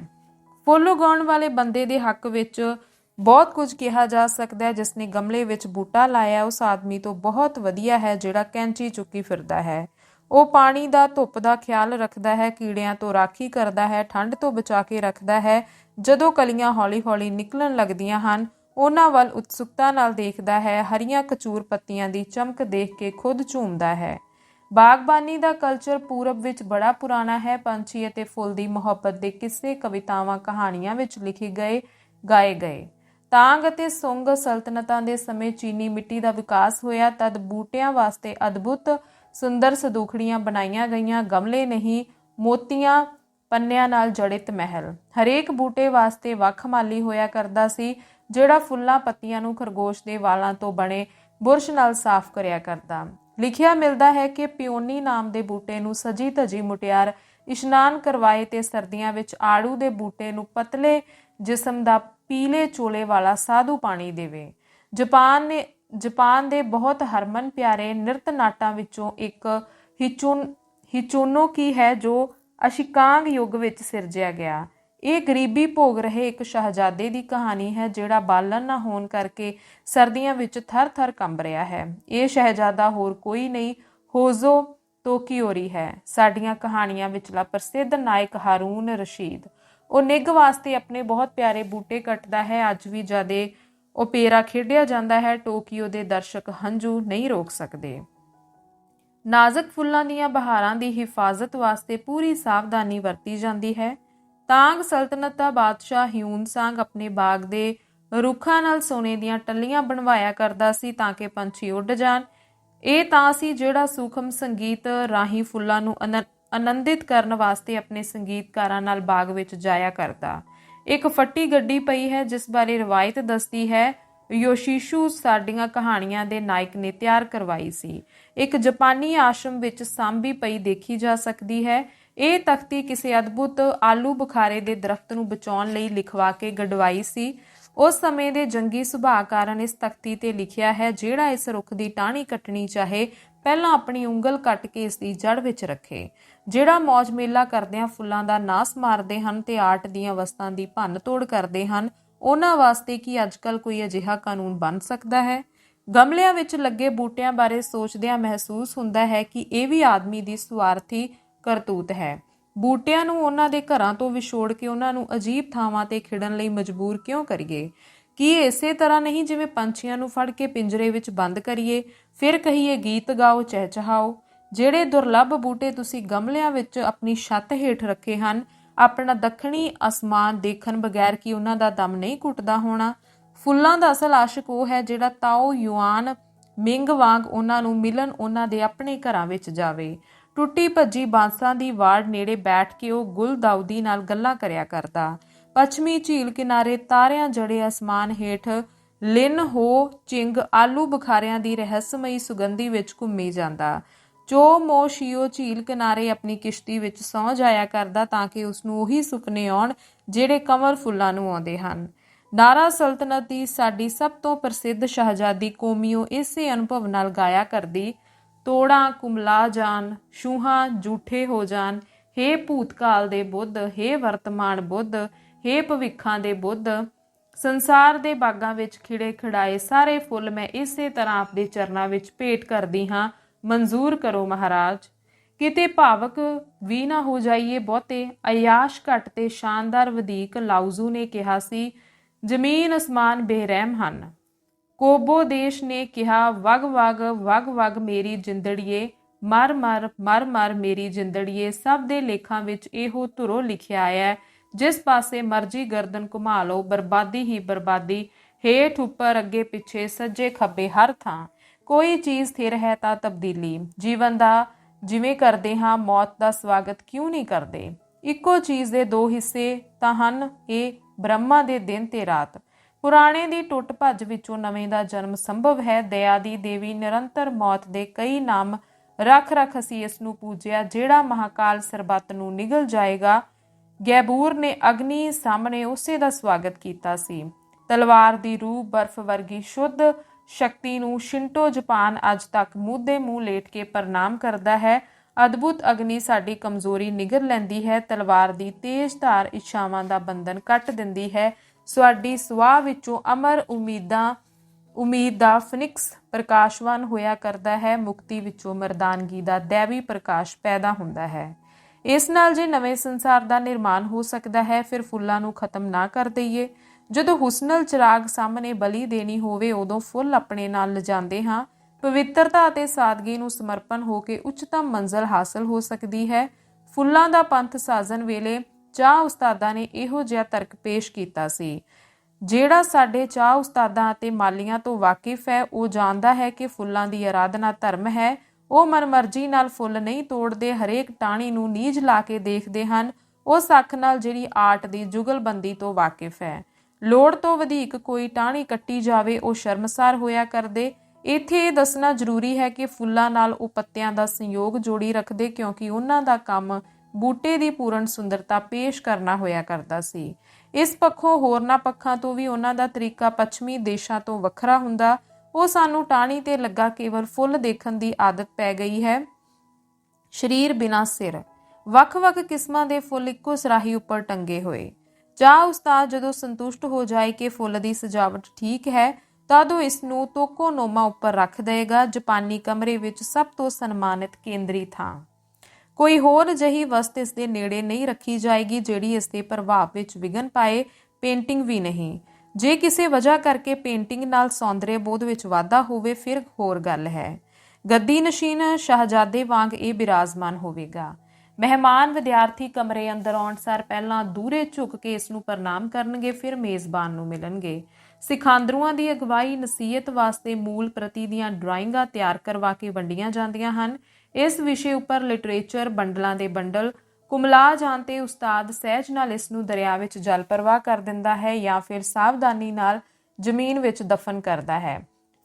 ਫੁੱਲ ਉਗਾਉਣ ਵਾਲੇ ਬੰਦੇ ਦੇ ਹੱਕ ਵਿੱਚ ਬਹੁਤ ਕੁਝ ਕਿਹਾ ਜਾ ਸਕਦਾ ਹੈ ਜਿਸ ਨੇ ਗਮਲੇ ਵਿੱਚ ਬੂਟਾ ਲਾਇਆ, ਉਸ ਆਦਮੀ ਤੋਂ ਬਹੁਤ ਵਧੀਆ ਹੈ, ਜਿਹੜਾ ਕੈਂਚੀ ਚੁੱਕੀ ਫਿਰਦਾ ਹੈ। ਉਹ ਪਾਣੀ ਦਾ, ਧੁੱਪ ਦਾ ਖਿਆਲ ਰੱਖਦਾ ਹੈ, ਕੀੜਿਆਂ ਤੋਂ ਰਾਖੀ ਕਰਦਾ ਹੈ, ਠੰਡ ਤੋਂ ਬਚਾ ਕੇ ਰੱਖਦਾ ਹੈ। ਜਦੋਂ ਕਲੀਆਂ ਹੌਲੀ-ਹੌਲੀ ਨਿਕਲਣ ਲੱਗਦੀਆਂ ਹਨ, ਉਹਨਾਂ ਵੱਲ ਉਤਸੁਕਤਾ ਨਾਲ ਦੇਖਦਾ ਹੈ, ਹਰੀਆਂ ਕਚੂਰ ਪੱਤੀਆਂ ਦੀ ਚਮਕ ਦੇਖ ਕੇ ਖੁਦ ਝੂਮਦਾ ਹੈ। ਬਾਗਬਾਨੀ ਦਾ ਕਲਚਰ ਪੂਰਬ ਵਿੱਚ ਬੜਾ ਪੁਰਾਣਾ ਹੈ। ਪੰਛੀ ਅਤੇ ਫੁੱਲ ਦੀ ਮੁਹੱਬਤ ਦੇ ਕਿੱਸੇ ਕਵਿਤਾਵਾਂ, ਕਹਾਣੀਆਂ ਵਿੱਚ ਲਿਖੇ ਗਏ, ਗਾਏ ਗਏ। ਤਾਂਗ ਅਤੇ ਸੁੰਗ ਸਲਤਨਤਾਂ ਦੇ ਸਮੇਂ ਚੀਨੀ ਮਿੱਟੀ ਦਾ ਵਿਕਾਸ ਹੋਇਆ। ਤਦ ਬੂਟਿਆਂ ਵਾਸਤੇ ਅਦਭੁਤ ਸੁੰਦਰ ਸਦੂਖੜੀਆਂ ਬਣਾਈਆਂ ਗਈਆਂ। ਗਮਲੇ ਨਹੀਂ, ਮੋਤੀਆਂ, ਪੰਨਿਆਂ ਨਾਲ ਜੜਿਤ ਮਹਿਲ। ਹਰੇਕ ਬੂਟੇ ਵਾਸਤੇ ਵੱਖ ਮਾਲੀ ਹੋਇਆ ਕਰਦਾ ਸੀ, ਜਿਹੜਾ ਫੁੱਲਾਂ ਪੱਤੀਆਂ ਨੂੰ ਖਰਗੋਸ਼ ਦੇ ਵਾਲਾਂ ਤੋਂ ਬਣੇ ਬੁਰਸ਼ ਨਾਲ ਸਾਫ਼ ਕਰਿਆ ਕਰਦਾ। ਲਿਖਿਆ ਮਿਲਦਾ ਹੈ ਕਿ ਪਿਓਨੀ ਨਾਮ ਦੇ ਬੂਟੇ ਨੂੰ ਸਜੀ ਧਜੀ ਮੁਟਿਆਰ ਇਸ਼ਨਾਨ ਕਰਵਾਏ ਤੇ ਸਰਦੀਆਂ ਵਿੱਚ ਆੜੂ ਦੇ ਬੂਟੇ ਨੂੰ ਪਤਲੇ ਜਿਸਮ ਦਾ ਪੀਲੇ ਚੋਲੇ ਵਾਲਾ ਸਾਧੂ ਪਾਣੀ ਦੇਵੇ। ਜਾਪਾਨ ਨੇ ਜਾਪਾਨ ਦੇ ਬਹੁਤ ਹਰਮਨ ਪਿਆਰੇ ਨਿਰਤ ਨਾਟਾਂ ਵਿੱਚੋਂ ਇੱਕ ਹਿਚੁਨ ਹਿਚੋਨੋ ਕੀ ਹੈ ਜੋ ਅਸ਼ਿਕਾਂਗ ਯੁੱਗ ਵਿੱਚ ਸਿਰਜਿਆ ਗਿਆ। ਇਹ ਗਰੀਬੀ ਭੋਗ ਰਹੇ ਇੱਕ ਸ਼ਹਜ਼ਾਦੇ ਦੀ ਕਹਾਣੀ ਹੈ, ਜਿਹੜਾ ਬਾਲਣ ਨਾ ਹੋਣ ਕਰਕੇ ਸਰਦੀਆਂ ਵਿੱਚ ਥਰ-ਥਰ ਕੰਬ ਰਿਹਾ ਹੈ। ਇਹ ਸ਼ਹਿਜ਼ਾਦਾ ਹੋਰ ਕੋਈ ਨਹੀਂ, ਹੋਜ਼ੋ ਟੋਕੀਓਰੀ ਹੈ। ਸਾਡੀਆਂ ਕਹਾਣੀਆਂ ਵਿਚਲਾ ਪ੍ਰਸਿੱਧ ਨਾਇਕ ਹਾਰੂਨ ਰਸ਼ੀਦ। ਉਹ ਨਿੱਘ ਵਾਸਤੇ ਆਪਣੇ ਬਹੁਤ ਪਿਆਰੇ ਬੂਟੇ ਕੱਟਦਾ ਹੈ। ਅੱਜ ਵੀ ਜਦੇ ਓਪੇਰਾ ਖੇਡਿਆ ਜਾਂਦਾ ਹੈ, ਟੋਕੀਓ ਦੇ ਦਰਸ਼ਕ ਹੰਝੂ ਨਹੀਂ ਰੋਕ ਸਕਦੇ। ਨਾਜ਼ੁਕ ਫੁੱਲਾਂ ਦੀਆਂ ਬਹਾਰਾਂ ਦੀ ਹਿਫਾਜ਼ਤ ਵਾਸਤੇ ਪੂਰੀ ਸਾਵਧਾਨੀ ਵਰਤੀ ਜਾਂਦੀ ਹੈ। ਤਾਂਗ ਸਲਤਨਤ ਦਾ ਬਾਦਸ਼ਾਹ ਹਿਊਨ ਸੰਗ ਆਪਣੇ ਬਾਗ ਦੇ ਰੁੱਖਾਂ ਨਾਲ ਸੋਨੇ ਦੀਆਂ ਟੱਲੀਆਂ ਬਣਵਾਇਆ ਕਰਦਾ ਸੀ ਤਾਂ ਕਿ ਪੰਛੀ ਉੱਡ ਜਾਣ। ਇਹ ਤਾਂ ਸੀ ਜਿਹੜਾ ਸੂਖਮ ਸੰਗੀਤ ਰਾਹੀਂ ਫੁੱਲਾਂ ਨੂੰ ਆਨੰਦਿਤ ਕਰਨ ਵਾਸਤੇ ਆਪਣੇ ਸੰਗੀਤਕਾਰਾਂ ਨਾਲ ਬਾਗ ਵਿੱਚ ਜਾਇਆ ਕਰਦਾ। ਇੱਕ ਫੱਟੀ ਗੱਡੀ ਪਈ ਹੈ, ਜਿਸ ਬਾਰੇ ਰਵਾਇਤ ਦੱਸਦੀ ਹੈ, ਯੋਸ਼ੀਸ਼ੂ ਸਾਡੀਆਂ ਕਹਾਣੀਆਂ ਦੇ ਨਾਇਕ ਨੇ ਤਿਆਰ ਕਰਵਾਈ ਸੀ। ਇੱਕ ਜਾਪਾਨੀ ਆਸ਼ਰਮ ਵਿੱਚ ਸਾਂਭੀ ਪਈ ਦੇਖੀ ਜਾ ਸਕਦੀ ਹੈ। ਇਹ ਤਖਤੀ ਕਿਸੇ ਅਦਭੁਤ ਆਲੂ ਬੁਖਾਰੇ ਦੇ ਦਰਖਤ ਨੂੰ ਬਚਾਉਣ ਲਈ ਲਿਖਵਾ ਕੇ ਗਡਵਾਈ ਸੀ। ਉਸ ਸਮੇਂ ਦੇ ਜੰਗੀ ਸੁਭਾਅ ਕਾਰਨ ਇਸ ਤਖਤੀ ਤੇ ਲਿਖਿਆ ਹੈ, ਜਿਹੜਾ ਇਸ ਰੁੱਖ ਦੀ ਟਾਹਣੀ ਕੱਟਣੀ ਚਾਹੇ, ਪਹਿਲਾਂ ਆਪਣੀ ਉਂਗਲ ਕੱਟ ਕੇ ਇਸ ਦੀ ਜੜ ਵਿੱਚ ਰੱਖੇ। ਜਿਹੜਾ ਮौज ਮੇਲਾ ਕਰਦਿਆਂ ਫੁੱਲਾਂ ਦਾ ਨਾਸ ਮਾਰਦੇ ਹਨ ਤੇ ਆਰਟ ਦੀਆਂ ਵਸਤਾਂ ਦੀ ਭੰਨ ਤੋੜ ਕਰਦੇ ਹਨ, ਉਹਨਾਂ ਵਾਸਤੇ ਕੀ ਅੱਜਕੱਲ ਕੋਈ ਅਜਿਹਾ ਕਾਨੂੰਨ ਬਣ ਸਕਦਾ ਹੈ? ਗਮਲਿਆਂ ਵਿੱਚ ਲੱਗੇ ਬੂਟਿਆਂ ਬਾਰੇ ਸੋਚਦਿਆਂ ਮਹਿਸੂਸ ਹੁੰਦਾ ਹੈ ਕਿ ਇਹ ਵੀ ਆਦਮੀ ਦੀ ਸਵਾਰਥੀ ਕਰਤੂਤ ਹੈ। ਬੂਟਿਆਂ ਨੂੰ ਉਹਨਾਂ ਦੇ ਘਰਾਂ ਤੋਂ ਵਿਛੋੜ ਕੇ ਉਹਨਾਂ ਨੂੰ ਅਜੀਬ ਥਾਵਾਂ ਤੇ ਖਿੜਨ ਲਈ ਮਜਬੂਰ ਕਿਉਂ ਕਰੀਏ? ਕੀ ਇਸੇ ਤਰ੍ਹਾਂ ਨਹੀਂ ਜਿਵੇਂ ਪੰਛੀਆਂ ਨੂੰ ਫੜ ਕੇ ਪਿੰਜਰੇ ਵਿੱਚ ਬੰਦ ਕਰੀਏ? ਫਿਰ ਕਹੀਏ, ਗੀਤ ਗਾਓ, ਚਹਿਚਹਾਓ। ਜਿਹੜੇ ਦੁਰਲੱਭ ਬੂਟੇ ਤੁਸੀਂ ਗਮਲਿਆਂ ਵਿੱਚ ਆਪਣੀ ਛੱਤ ਹੇਠ ਰੱਖੇ ਹਨ, ਆਪਣਾ ਦੱਖਣੀ ਅਸਮਾਨ ਦੇਖਣ ਬਗੈਰ ਕਿ ਉਹਨਾਂ ਦਾ ਦਮ ਨਹੀਂ ਘੁੱਟਦਾ ਹੋਣਾ? ਫੁੱਲਾਂ ਦਾ ਅਸਲ ਆਸ਼ਿਕ ਉਹ ਹੈ ਜਿਹੜਾ ਤਾਓ, ਯੂਆਨ, ਮਿੰਗ ਵਾਂਗ ਉਹਨਾਂ ਨੂੰ ਮਿਲਣ ਉਹਨਾਂ ਦੇ ਆਪਣੇ ਘਰਾਂ ਵਿੱਚ ਜਾਵੇ। ਟੁੱਟੀ ਭੱਜੀ ਬਾਂਸਾਂ ਦੀ ਵਾੜ ਨੇੜੇ ਬੈਠ ਕੇ ਉਹ ਗੁਲਦਾਉਦੀ ਨਾਲ ਗੱਲਾਂ ਕਰਿਆ ਕਰਦਾ। ਪੱਛਮੀ ਝੀਲ ਕਿਨਾਰੇ ਤਾਰਿਆਂ ਜੜੇ ਅਸਮਾਨ ਹੇਠ ਲਿਨ ਹੋ ਚਿੰਗ ਆਲੂ ਬੁਖਾਰਿਆਂ ਦੀ ਰਹੱਸਮਈ ਸੁਗੰਧੀ ਵਿੱਚ ਘੁੰਮੀ ਜਾਂਦਾ। ਚੋ ਮੋਸ਼ੀਓ ਝੀਲ ਕਿਨਾਰੇ ਆਪਣੀ ਕਿਸ਼ਤੀ ਵਿੱਚ ਸੌਂ ਜਾਇਆ ਕਰਦਾ ਤਾਂ ਕਿ ਉਸ ਨੂੰ ਉਹੀ ਸੁਪਨੇ ਆਉਣ ਜਿਹੜੇ ਕਮਰ ਫੁੱਲਾਂ ਨੂੰ ਆਉਂਦੇ ਹਨ। ਨਾਰਾ ਸਲਤਨਤ ਦੀ ਸਾਡੀ ਸਭ ਤੋਂ ਪ੍ਰਸਿੱਧ ਸ਼ਹਜ਼ਾਦੀ ਕੋਮੀਓ ਇਸੇ ਅਨੁਭਵ ਨਾਲ ਗਾਇਆ ਕਰਦੀ ਤੋੜਾਂ ਕੁਮਲਾ ਜਾਣ ਛੂਹਾਂ ਝੂਠੇ ਹੋ ਜਾਣ ਹੇ ਭੂਤਕਾਲ ਦੇ ਬੁੱਧ, ਹੇ ਵਰਤਮਾਨ ਬੁੱਧ, ਹੇ ਭਵਿੱਖਾਂ ਦੇ ਬੁੱਧ। ਸੰਸਾਰ ਦੇ ਬਾਗਾਂ ਵਿੱਚ ਖਿੜੇ ਖਿੜਾਏ ਸਾਰੇ ਫੁੱਲ ਮੈਂ ਇਸੇ ਤਰ੍ਹਾਂ ਆਪਦੇ ਚਰਨਾਂ ਵਿੱਚ ਭੇਟ ਕਰਦੀ ਹਾਂ। ਮਨਜ਼ੂਰ ਕਰੋ ਮਹਾਰਾਜ। ਕਿਤੇ ਭਾਵਕ ਵੀ ਨਾ ਹੋ ਜਾਈਏ ਬਹੁਤੇ, ਅਯਾਸ਼ ਘਟ ਤੇ ਸ਼ਾਨਦਾਰ ਵਧੀਕ ਲਾਉਜ਼ੂ ਨੇ ਕਿਹਾ ਸੀ, ਜ਼ਮੀਨ ਅਸਮਾਨ ਬੇਰਹਿਮ ਹਨ। ਕੋਬੋ ਦੇਸ਼ ਨੇ ਕਿਹਾ, ਵਗ ਵਗ ਵਗ ਵਗ ਮੇਰੀ ਜਿੰਦੜੀਏ, ਮਰ ਮਰ ਮਰ ਮਰ ਮੇਰੀ ਜਿੰਦੜੀਏ, ਸਭ ਦੇ ਲੇਖਾਂ ਵਿੱਚ ਇਹੋ ਧੁਰੋ ਲਿਖਿਆ ਹੈ, ਜਿਸ ਪਾਸੇ ਮਰਜ਼ੀ ਗਰਦਨ ਘੁਮਾ ਲਓ, ਬਰਬਾਦੀ ਹੀ ਬਰਬਾਦੀ, ਹੇਠ ਉੱਪਰ, ਅੱਗੇ ਪਿੱਛੇ, ਸੱਜੇ ਖੱਬੇ, ਹਰ ਥਾਂ। ਕੋਈ ਚੀਜ਼ ਸਥਿਰ ਹੈ ਤਾਂ ਤਬਦੀਲੀ। ਜੀਵਨ ਦਾ ਜਿਵੇਂ ਕਰਦੇ ਹਾਂ, ਮੌਤ ਦਾ ਸਵਾਗਤ ਕਿਉਂ ਨਹੀਂ ਕਰਦੇ? ਇੱਕੋ ਚੀਜ਼ ਦੇ ਦੋ ਹਿੱਸੇ ਤਾਂ ਹਨ, ਇਹ ਬ੍ਰਹਮਾ ਦੇ ਦਿਨ ਤੇ ਰਾਤ। ਪੁਰਾਣੇ ਦੀ ਟੁੱਟ ਭੱਜ ਵਿੱਚੋਂ ਨਵੇਂ ਦਾ ਜਨਮ ਸੰਭਵ ਹੈ। ਦਇਆ ਦੀ ਦੇਵੀ ਨਿਰੰਤਰ ਮੌਤ ਦੇ ਕਈ ਨਾਮ ਰੱਖ ਰੱਖ ਅਸੀਂ ਇਸ ਨੂੰ ਪੂਜਿਆ, ਜਿਹੜਾ ਮਹਾਕਾਲ ਸਰਬੱਤ ਨੂੰ ਨਿਗਲ ਜਾਏਗਾ। ਗੈਬੂਰ ਨੇ ਅਗਨੀ ਸਾਹਮਣੇ ਉਸੇ ਦਾ ਸਵਾਗਤ ਕੀਤਾ ਸੀ। ਤਲਵਾਰ ਦੀ ਰੂਹ ਬਰਫ਼ ਵਰਗੀ ਸ਼ੁੱਧ ਸ਼ਕਤੀ ਨੂੰ ਸ਼ਿੰਟੋ ਜਾਪਾਨ ਅੱਜ ਤੱਕ ਮੂੰਹ ਦੇ ਮੂੰਹ ਲੇਟ ਕੇ ਪ੍ਰਣਾਮ ਕਰਦਾ ਹੈ। ਅਦਭੁਤ ਅਗਨੀ ਸਾਡੀ ਕਮਜ਼ੋਰੀ ਨਿਗਰ ਲੈਂਦੀ ਹੈ। ਤਲਵਾਰ ਦੀ ਤੇਜ਼ ਧਾਰ ਇੱਛਾਵਾਂ ਦਾ ਬੰਧਨ ਕੱਟ ਦਿੰਦੀ ਹੈ। ਸਾਡੀ ਸਵਾਹ ਵਿੱਚੋਂ ਅਮਰ ਉਮੀਦਾਂ, ਉਮੀਦ ਦਾ ਫਿਨਿਕਸ ਪ੍ਰਕਾਸ਼ਵਾਨ ਹੋਇਆ ਕਰਦਾ ਹੈ, ਮੁਕਤੀ ਵਿੱਚੋਂ ਮਰਦਾਨਗੀ ਦਾ ਦੇਵੀ ਪ੍ਰਕਾਸ਼ ਪੈਦਾ ਹੁੰਦਾ ਹੈ। ਇਸ ਨਾਲ ਜੇ ਨਵੇਂ ਸੰਸਾਰ ਦਾ ਨਿਰਮਾਣ ਹੋ ਸਕਦਾ ਹੈ, ਫਿਰ ਫੁੱਲਾਂ ਨੂੰ ਖਤਮ ਨਾ ਕਰ ਦਈਏ। ਜਦੋਂ ਹੁਸਨਲ ਚਿਰਾਗ ਸਾਹਮਣੇ ਬਲੀ ਦੇਣੀ ਹੋਵੇ, ਉਦੋਂ ਫੁੱਲ ਆਪਣੇ ਨਾਲ ਲਿਜਾਂਦੇ ਹਾਂ। ਪਵਿੱਤਰਤਾ ਅਤੇ ਸਾਦਗੀ ਨੂੰ ਸਮਰਪਣ ਹੋ ਕੇ ਉੱਚਤਮ ਮੰਜ਼ਲ ਹਾਸਲ ਹੋ ਸਕਦੀ ਹੈ। ਫੁੱਲਾਂ ਦਾ ਪੰਥ ਸਾਜਨ ਵੇਲੇ ਚਾਹ ਉਸਤਾਦਾਂ ਨੇ ਇਹੋ ਜਿਹਾ ਤਰਕ ਪੇਸ਼ ਕੀਤਾ ਸੀ। ਜਿਹੜਾ ਸਾਡੇ ਚਾਹ ਉਸਤਾਦਾਂ ਅਤੇ ਮਾਲੀਆਂ ਤੋਂ ਵਾਕਿਫ ਹੈ, ਉਹ ਜਾਣਦਾ ਹੈ ਕਿ ਫੁੱਲਾਂ ਦੀ ਆਰਾਧਨਾ ਧਰਮ ਹੈ। ਉਹ ਮਨਮਰਜ਼ੀ ਨਾਲ ਫੁੱਲ ਨਹੀਂ ਤੋੜਦੇ, ਹਰੇਕ ਟਾਣੀ ਨੂੰ ਨੀਝ ਲਾ ਕੇ ਦੇਖਦੇ ਹਨ। ਉਹ ਸੱਖ ਨਾਲ ਜਿਹੜੀ ਆਰਟ ਦੀ ਜੁਗਲਬੰਦੀ ਤੋਂ ਵਾਕਿਫ ਹੈ। ਲੋੜ ਤੋਂ ਵਧੇਕ ਕੋਈ ਟਾਣੀ ਕੱਟੀ ਜਾਵੇ, ਉਹ ਸ਼ਰਮਸਾਰ ਹੋਇਆ ਕਰਦੇ। ਇੱਥੇ ਇਹ ਦੱਸਣਾ ਜ਼ਰੂਰੀ ਹੈ ਕਿ ਫੁੱਲਾਂ ਨਾਲ ਉਹ ਪੱਤਿਆਂ ਦਾ ਸੰਯੋਗ ਜੋੜੀ ਰੱਖਦੇ, ਕਿਉਂਕਿ ਉਹਨਾਂ ਦਾ ਕੰਮ ਬੂਟੇ ਦੀ ਪੂਰਨ ਸੁੰਦਰਤਾ ਪੇਸ਼ ਕਰਨਾ ਹੋਇਆ ਕਰਦਾ ਸੀ। ਇਸ ਪੱਖੋਂ ਹੋਰਨਾਂ ਪੱਖਾਂ ਤੋਂ ਵੀ ਉਹਨਾਂ ਦਾ ਤਰੀਕਾ ਪੱਛਮੀ ਦੇਸ਼ਾਂ ਤੋਂ ਵੱਖਰਾ ਹੁੰਦਾ। ਉਹ ਸਾਨੂੰ ਟਾਣੀ ਤੇ ਲੱਗਾ ਕੇਵਲ ਫੁੱਲ ਦੇਖਣ ਦੀ ਆਦਤ ਪੈ ਗਈ ਹੈ। ਸਰੀਰ ਬਿਨਾ ਸਿਰ। ਵੱਖ-ਵੱਖ ਕਿਸਮਾਂ ਦੇ ਫੁੱਲ ਇੱਕੋ ਸਰਾਹੀ ਉੱਪਰ ਟੰਗੇ ਹੋਏ। ਚਾਹ ਉਸਤਾਦ, ਜਦੋਂ ਸੰਤੁਸ਼ਟ ਹੋ ਜਾਏ ਕਿ ਫੁੱਲ ਦੀ ਸਜਾਵਟ ਠੀਕ ਹੈ, ਤਦ ਉਹ ਇਸ ਨੂੰ ਤੋਕੋਨੋਮਾ ਉੱਪਰ ਰੱਖ ਦੇਗਾ ਜਾਪਾਨੀ ਕਮਰੇ ਵਿੱਚ ਸਭ ਤੋਂ ਸਨਮਾਨਿਤ ਕੇਂਦਰੀ ਥਾਂ। ਕੋਈ ਹੋਰ ਅਜਿਹੀ ਵਸਤ ਇਸ ਦੇ ਨੇੜੇ ਨਹੀਂ ਰੱਖੀ ਜਾਏਗੀ ਜਿਹੜੀ ਇਸ ਦੇ ਪ੍ਰਭਾਵ ਵਿੱਚ ਵਿਗਨ ਪਾਏ, ਪੇਂਟਿੰਗ ਵੀ ਨਹੀਂ। ਜੇ ਕਿਸੇ ਵਜ੍ਹਾ ਕਰਕੇ ਪੇਂਟਿੰਗ ਨਾਲ ਸੌਂਦਰਯ ਬੋਧ ਵਿੱਚ ਵਾਧਾ ਹੋਵੇ, ਫਿਰ ਹੋਰ ਗੱਲ ਹੈ। ਗੱਦੀ ਨਸ਼ੀਨ ਸ਼ਹਜ਼ਾਦੇ ਵਾਂਗ ਇਹ ਬਿਰਾਜਮਾਨ ਹੋਵੇਗਾ। ਮਹਿਮਾਨ ਵਿਦਿਆਰਥੀ ਕਮਰੇ ਅੰਦਰ ਆਉਣ ਸਾਰ ਪਹਿਲਾਂ ਦੂਰੇ ਝੁਕ ਕੇ ਇਸ ਨੂੰ ਪ੍ਰਣਾਮ ਕਰਨਗੇ, ਫਿਰ ਮੇਜ਼ਬਾਨ ਨੂੰ ਮਿਲਣਗੇ। ਸਿਖਾਂਦਰੂਆਂ ਦੀ ਅਗਵਾਈ ਨਸੀਹਤ ਵਾਸਤੇ ਮੂਲ ਪ੍ਰਤੀ ਦੀਆਂ ਡਰਾਇੰਗਾਂ ਤਿਆਰ ਕਰਵਾ ਕੇ ਵੰਡੀਆਂ ਜਾਂਦੀਆਂ ਹਨ। ਇਸ ਵਿਸ਼ੇ ਉੱਪਰ ਲਿਟਰੇਚਰ, ਬੰਡਲਾਂ ਦੇ ਬੰਡਲ, ਕੁਮਲਾ ਜਾਣ ਤੇ ਉਸਤਾਦ ਸਹਿਜ ਨਾਲ ਇਸ ਨੂੰ ਦਰਿਆ ਵਿੱਚ ਜਲ ਪ੍ਰਵਾਹ ਕਰ ਦਿੰਦਾ ਹੈ ਜਾਂ ਫਿਰ ਸਾਵਧਾਨੀ ਨਾਲ ਜ਼ਮੀਨ ਵਿੱਚ ਦਫਨ ਕਰਦਾ ਹੈ।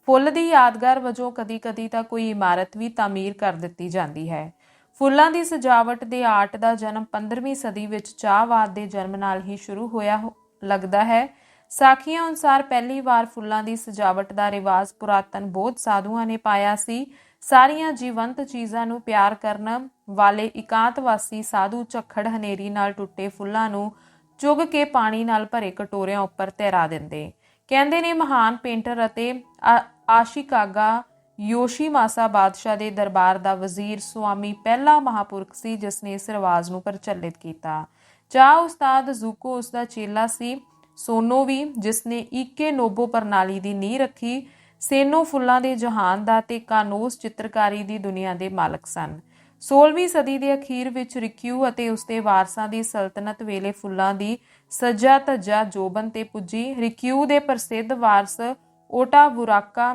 ਫੁੱਲ ਦੀ ਯਾਦਗਾਰ ਵਜੋਂ ਕਦੀ-ਕਦੀ ਤਾਂ ਕੋਈ ਇਮਾਰਤ ਵੀ ਤਾਮੀਰ ਕਰ ਦਿੱਤੀ ਜਾਂਦੀ ਹੈ। ਫੁੱਲਾਂ ਦੀ ਸਜਾਵਟ ਦੇ ਆਰਟ ਦਾ ਜਨਮ 15ਵੀਂ ਸਦੀ ਵਿੱਚ ਚਾਹਵਾਦ ਦੇ ਜਨਮ ਨਾਲ ਹੀ ਸ਼ੁਰੂ ਹੋਇਆ ਲੱਗਦਾ ਹੈ। ਸਾਖੀਆਂ ਅਨੁਸਾਰ ਪਹਿਲੀ ਵਾਰ ਫੁੱਲਾਂ ਦੀ ਸਜਾਵਟ ਦਾ ਰਿਵਾਜ ਪੁਰਾਤਨ ਬੋਧ ਸਾਧੂਆਂ ਨੇ ਪਾਇਆ ਸੀ। ਸਾਰੀਆਂ ਜੀਵੰਤ ਚੀਜ਼ਾਂ ਨੂੰ ਪਿਆਰ ਕਰਨ ਵਾਲੇ ਇਕਾਂਤਵਾਸੀ ਸਾਧੂ ਝੱਖੜ ਹਨੇਰੀ ਨਾਲ ਟੁੱਟੇ ਫੁੱਲਾਂ ਨੂੰ ਚੁਗ ਕੇ ਪਾਣੀ ਨਾਲ ਭਰੇ ਕਟੋਰਿਆਂ ਉੱਪਰ ਤੈਰਾ ਦਿੰਦੇ। ਕਹਿੰਦੇ ਨੇ ਮਹਾਨ ਪੇਂਟਰ ਅਤੇ ਆ- ਆਸ਼ਿਕਾਗਾ ਯੋਸ਼ੀਮਾਸਾ ਬਾਦਸ਼ਾਹ ਦੇ ਦਰਬਾਰ ਦਾ ਵਜ਼ੀਰ ਸੁਆਮੀ ਪਹਿਲਾ ਮਹਾਪੁਰਖ ਸੀ ਜਿਸ ਨੇ ਇਸ ਰਿਵਾਜ ਨੂੰ ਪ੍ਰਚਲਿਤ ਕੀਤਾ। ਚਾਹ ਉਸਤਾਦ ਜ਼ੂਕੋ ਉਸ ਦਾ ਚੇਲਾ ਸੀ, ਸੋਨੋ ਵੀ ਜਿਸ ਨੇ ਈਕੇ ਨੋਬੋ ਪ੍ਰਣਾਲੀ ਦੀ ਨੀਂਹ ਰੱਖੀ ਸੇਨੋ ਫੁੱਲਾਂ ਦੇ ਜਹਾਨ ਦਾ ਤੇ ਕਾਨੋਸ ਚਿੱਤਰਕਾਰੀ ਦੀ ਦੁਨੀਆ ਦੇ ਮਾਲਕ ਸਨ। 16ਵੀਂ ਸਦੀ ਦੇ ਅਖੀਰ ਵਿੱਚ ਰਿਕਿਊ ਅਤੇ ਉਸਦੇ ਵਾਰਸਾਂ ਦੀ ਸਲਤਨਤ ਵੇਲੇ ਫੁੱਲਾਂ ਦੀ ਸੱਜਾ ਧੱਜਾ ਜੋਬਨ ਤੇ ਪੁੱਜੀ। ਰਿਕਿਊ ਦੇ ਪ੍ਰਸਿੱਧ ਵਾਰਸ ਓਟਾ ਬੁਰਾਕਾ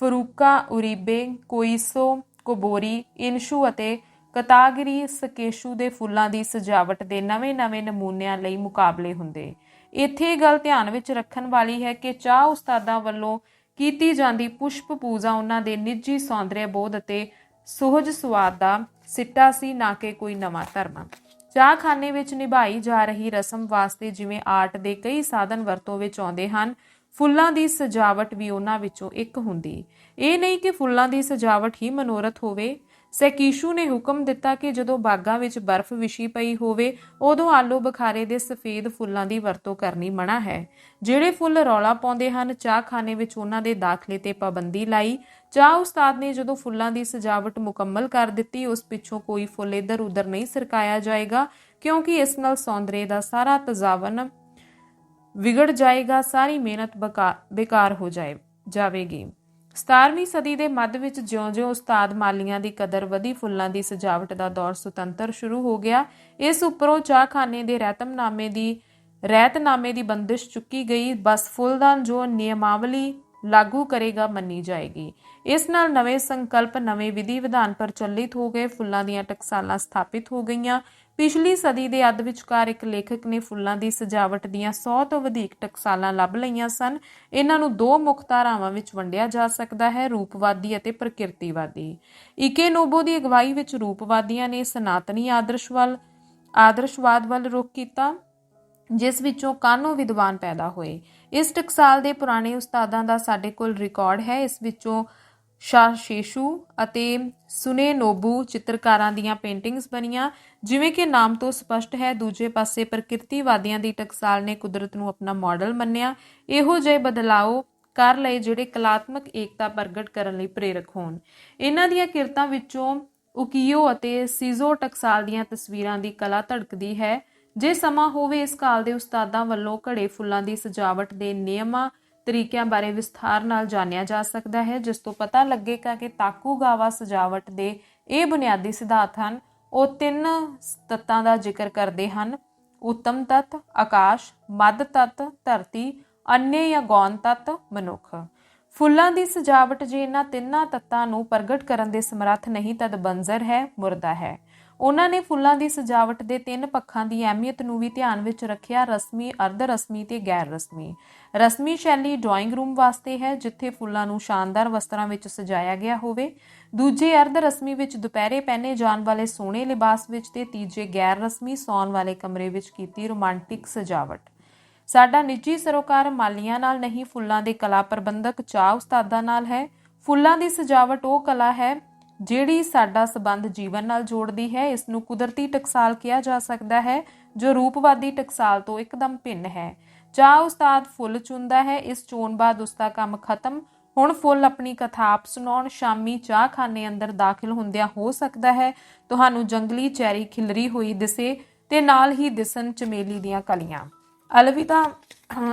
ਫਰੂਕਾ, ਉਰੀਬੇ, ਕੋਇਸੋ, ਕੋਬੋਰੀ, ਇਨਸ਼ੂ ਅਤੇ ਕਤਾਗਰੀ ਸਕੇਸ਼ੂ ਦੇ ਫੁੱਲਾਂ ਦੀ ਸਜਾਵਟ ਦੇ ਨਵੇਂ-ਨਵੇਂ ਨਮੂਨਿਆਂ ਲਈ ਮੁਕਾਬਲੇ ਹੁੰਦੇ। ਇੱਥੇ ਗੱਲ ਧਿਆਨ ਵਿੱਚ ਰੱਖਣ ਵਾਲੀ ਹੈ ਕਿ ਚਾਹ ਉਸਤਾਦਾਂ ਵੱਲੋਂ ਕੀਤੀ ਜਾਂਦੀ ਪੁਸ਼ਪ ਪੂਜਾ ਉਹਨਾਂ ਦੇ ਨਿੱਜੀ ਸੌਂਦਰਯ ਬੋਧ ਅਤੇ ਸੁਹਜ ਸਵਾਦ ਦਾ ਸਿੱਟਾ ਸੀ, ਨਾ ਕਿ ਕੋਈ ਨਵਾਂ ਧਰਮ। ਚਾਹਖਾਨੇ ਵਿੱਚ ਨਿਭਾਈ ਜਾ ਰਹੀ ਰਸਮ ਵਾਸਤੇ ਜਿਵੇਂ ਆਰਟ ਦੇ ਕਈ ਸਾਧਨ ਵਰਤੋਂ ਵਿੱਚ ਆਉਂਦੇ ਹਨ, ਫੁੱਲਾਂ ਦੀ ਸਜਾਵਟ ਵੀ ਉਹਨਾਂ ਵਿੱਚੋਂ ਇੱਕ ਹੁੰਦੀ। ਇਹ ਨਹੀਂ ਕਿ ਫੁੱਲਾਂ ਦੀ ਸਜਾਵਟ ਹੀ ਮਨੋਰਥ ਹੋਵੇ। ਸੈਕੀਸ਼ੂ ਨੇ ਹੁਕਮ ਦਿੱਤਾ ਕਿ ਜਦੋਂ ਬਾਗਾਂ ਵਿੱਚ ਬਰਫ਼ ਵਿਛੀ ਪਈ ਹੋਵੇ, ਉਦੋਂ ਆਲੂ ਬੁਖਾਰੇ ਦੇ ਸਫੇਦ ਫੁੱਲਾਂ ਦੀ ਵਰਤੋਂ ਕਰਨੀ ਮਨਾ ਹੈ। ਜਿਹੜੇ ਫੁੱਲ ਰੌਲਾ ਪਾਉਂਦੇ ਹਨ, ਚਾਹਖਾਨੇ ਵਿੱਚ ਉਹਨਾਂ ਦੇ ਦਾਖਲੇ ਤੇ ਪਾਬੰਦੀ ਲਾਈ। ਚਾਹ ਉਸਤਾਦ ਨੇ ਜਦੋਂ ਫੁੱਲਾਂ ਦੀ ਸਜਾਵਟ ਮੁਕੰਮਲ ਕਰ ਦਿੱਤੀ, ਉਸ ਪਿੱਛੋਂ ਕੋਈ ਫੁੱਲ ਇੱਧਰ ਉੱਧਰ ਨਹੀਂ ਸਰਕਾਇਆ ਜਾਏਗਾ, ਕਿਉਂਕਿ ਇਸ ਨਾਲ ਸੌਂਦਰੇ ਦਾ ਸਾਰਾ ਤਜ਼ਾਵਨ ਵਿਗੜ ਜਾਏਗਾ, ਸਾਰੀ ਮਿਹਨਤ ਬਕਾ- ਬੇਕਾਰ ਹੋ ਜਾਏ, ਜਾਵੇਗੀ। 17ਵੀਂ ਸਦੀ ਦੇ ਮੱਧ ਵਿੱਚ ਜਿਉਂ-ਜਿਉਂ ਉਸਤਾਦ ਮਾਲੀਆਂ ਦੀ ਕਦਰ ਵਧੀ, ਫੁੱਲਾਂ ਦੀ ਸਜਾਵਟ ਦਾ ਦੌਰ ਸੁਤੰਤਰ ਸ਼ੁਰੂ ਹੋ ਗਿਆ। ਇਸ ਉੱਪਰੋਂ ਚਾਹਖਾਨੇ ਦੇ ਰਹਿਤਮਨਾਮੇ ਦੀ, ਰਹਿਤਨਾਮੇ ਦੀ ਬੰਦਿਸ਼ ਚੁੱਕੀ ਗਈ। ਬਸ ਫੁੱਲਦਾਨ ਜੋ ਨਿਯਮਾਵਲੀ ਲਾਗੂ ਕਰੇਗਾ, ਮੰਨੀ ਜਾਏਗੀ। ਇਸ ਨਾਲ ਨਵੇਂ ਸੰਕਲਪ, ਨਵੇਂ ਵਿਧੀ ਵਿਧਾਨ ਪ੍ਰਚਲਿਤ ਹੋ ਗਏ। ਫੁੱਲਾਂ ਦੀਆਂ ਟਕਸਾਲਾਂ ਸਥਾਪਿਤ ਹੋ ਗਈਆਂ। ਪਿਛਲੀ ਸਦੀ ਦੇ ਅੱਧ ਵਿਚਕਾਰ ਇੱਕ ਲੇਖਕ ਨੇ ਫੁੱਲਾਂ ਦੀ ਸਜਾਵਟ ਦੀਆਂ 100 ਤੋਂ ਵਧੇਕ ਟਕਸਾਲਾਂ ਲੱਭ ਲਈਆਂ ਸਨ। ਇਹਨਾਂ ਨੂੰ ਦੋ ਮੁੱਖ ਧਾਰਾਵਾਂ ਵਿੱਚ ਵੰਡਿਆ ਜਾ ਸਕਦਾ ਹੈ, ਰੂਪਵਾਦੀ ਅਤੇ ਪ੍ਰਕਿਰਤੀਵਾਦੀ। ਇਕੇ ਨੋਬੋ ਦੀ ਅਗਵਾਈ ਵਿੱਚ ਰੂਪਵਾਦੀਆਂ ਨੇ ਸਨਾਤਨੀ ਆਦਰਸ਼ ਵੱਲ, ਆਦਰਸ਼ਵਾਦ ਵੱਲ ਰੁਖ ਕੀਤਾ, ਜਿਸ ਵਿੱਚੋਂ ਕਾਨੋ ਵਿਦਵਾਨ ਪੈਦਾ ਹੋਏ। ਇਸ ਟਕਸਾਲ ਦੇ ਪੁਰਾਣੇ ਉਸਤਾਦਾਂ ਦਾ ਸਾਡੇ ਕੋਲ ਰਿਕਾਰਡ ਹੈ। ਇਸ ਵਿੱਚੋਂ ਸ਼ਾਸ਼ੇਸ਼ੂ ਅਤੇ ਸੁਨੇ ਚਿੱਤਰਕਾਰਾਂ ਦੀਆਂ ਪੇਂਟਿੰਗਸ ਬਣੀਆਂ, ਜਿਵੇਂ ਕਿ ਨਾਮ ਤੋਂ ਸਪਸ਼ਟ ਹੈ, ਦੂਜੇ ਪਾਸੇ ਪ੍ਰਕਿਰਤੀਵਾਦੀਆਂ ਦੀ ਟਕਸਾਲ ਨੇ ਕੁਦਰਤ ਨੂੰ ਆਪਣਾ ਮਾਡਲ ਮੰਨਿਆ। ਇਹੋ ਜਿਹੇ ਬਦਲਾਓ ਕਰ ਲਏ ਜਿਹੜੇ ਕਲਾਤਮਕ ਏਕਤਾ ਪ੍ਰਗਟ ਕਰਨ ਲਈ ਪ੍ਰੇਰਕ ਹੋਣ। ਇਹਨਾਂ ਦੀਆਂ ਕਿਰਤਾਂ ਵਿੱਚੋਂ ਉਕੀਓ ਅਤੇ ਸੀਜ਼ੋ ਟਕਸਾਲ ਦੀਆਂ ਤਸਵੀਰਾਂ ਦੀ ਕਲਾ ਧੜਕਦੀ ਹੈ। ਜੇ ਸਮਾਂ ਹੋਵੇ, ਇਸ ਕਾਲ ਦੇ ਉਸਤਾਦਾਂ ਵੱਲੋਂ ਘੜੇ ਫੁੱਲਾਂ ਦੀ ਸਜਾਵਟ ਦੇ ਨਿਯਮਾਂ ਤਰੀਕਿਆਂ ਬਾਰੇ ਵਿਸਥਾਰ ਨਾਲ ਜਾਣਿਆ ਜਾ ਸਕਦਾ ਹੈ, ਜਿਸ ਤੋਂ ਪਤਾ ਲੱਗੇਗਾ ਕਿ ਤਾਕੂਗਾਵਾ ਸਜਾਵਟ ਦੇ ਇਹ ਬੁਨਿਆਦੀ ਸਿਧਾਂਤ ਹਨ। ਉਹ ਤਿੰਨ ਤੱਤਾਂ ਦਾ ਜ਼ਿਕਰ ਕਰਦੇ ਹਨ। ਉੱਤਮ ਤੱਤ, ਆਕਾਸ਼, ਮੱਧ ਤੱਤ, ਧਰਤੀ ਅੰਨੇ ਜਾਂ ਗੌਣ ਤੱਤ, ਮਨੁੱਖ। ਫੁੱਲਾਂ ਦੀ ਸਜਾਵਟ ਜੇ ਇਹਨਾਂ ਤਿੰਨਾਂ ਤੱਤਾਂ ਨੂੰ ਪ੍ਰਗਟ ਕਰਨ ਦੇ ਸਮਰੱਥ ਨਹੀਂ, ਤਦ ਬੰਜ਼ਰ ਹੈ, ਮੁਰਦਾ ਹੈ। ਉਹਨਾਂ ਨੇ ਫੁੱਲਾਂ ਦੀ ਸਜਾਵਟ ਦੇ ਤਿੰਨ ਪੱਖਾਂ ਦੀ ਅਹਿਮੀਅਤ ਨੂੰ ਵੀ ਧਿਆਨ ਵਿੱਚ ਰੱਖਿਆ ਰਸਮੀ, ਅਰਧ ਰਸਮੀ ਤੇ ਗੈਰ ਰਸਮੀ। ਰਸਮੀ ਸ਼ੈਲੀ ਡਰਾਇੰਗ ਰੂਮ ਵਾਸਤੇ ਹੈ, ਜਿੱਥੇ ਫੁੱਲਾਂ ਨੂੰ ਸ਼ਾਨਦਾਰ ਵਸਤਰਾਂ ਵਿੱਚ ਸਜਾਇਆ ਗਿਆ ਹੋਵੇ। ਦੂਜੇ ਅਰਧ ਰਸਮੀ ਵਿੱਚ ਦੁਪਹਿਰੇ ਪਹਿਨੇ ਜਾਣ ਵਾਲੇ ਸੋਹਣੇ ਲਿਬਾਸ ਵਿੱਚ ਤੇ ਤੀਜੇ ਗੈਰ ਰਸਮੀ ਸੌਣ ਵਾਲੇ ਕਮਰੇ ਵਿੱਚ ਕੀਤੀ ਰੋਮਾਂਟਿਕ ਸਜਾਵਟ। ਸਾਡਾ ਨਿੱਜੀ ਸਰੋਕਾਰ ਮਾਲੀਆਂ ਨਾਲ ਨਹੀਂ, ਫੁੱਲਾਂ ਦੇ ਕਲਾ ਪ੍ਰਬੰਧਕ ਚਾਹ ਉਸਤਾਦਾਂ ਨਾਲ ਹੈ। ਫੁੱਲਾਂ ਦੀ ਸਜਾਵਟ ਉਹ ਕਲਾ ਹੈ ਜਿਹੜੀ ਸਾਡਾ ਸਬੰਧ ਜੀਵਨ ਨਾਲ ਜੋੜਦੀ ਹੈ, ਇਸ ਨੂੰ ਕੁਦਰਤੀ ਟਕਸਾਲ ਕਿਹਾ ਜਾ ਸਕਦਾ ਹੈ, ਜੋ ਰੂਪਵਾਦੀ ਟਕਸਾਲ ਤੋਂ ਇੱਕਦਮ ਭਿੰਨ ਹੈ। ਚਾਹ ਉਸਤਾਦ ਫੁੱਲ ਚੁੰਦਾ ਹੈ, ਇਸ ਚੋਣ ਬਾਅਦ ਉਸ ਦਾ ਕੰਮ ਖਤਮ, ਹੁਣ ਫੁੱਲ ਆਪਣੀ ਕਥਾ ਆਪ ਸੁਣਾਉਣ, ਸ਼ਾਮੀ ਚਾਹ ਖਾਨੇ ਅੰਦਰ ਦਾਖਲ ਹੁੰਦਿਆਂ ਹੋ ਸਕਦਾ ਹੈ, ਤੁਹਾਨੂੰ ਜੰਗਲੀ ਚੈਰੀ ਖਿਲਰੀ ਹੋਈ ਦਿਸੇ ਤੇ ਨਾਲ ਹੀ ਦਿਸਣ ਚਮੇਲੀ ਦੀਆਂ ਕਲੀਆਂ। ਅਲਵਿਦਾ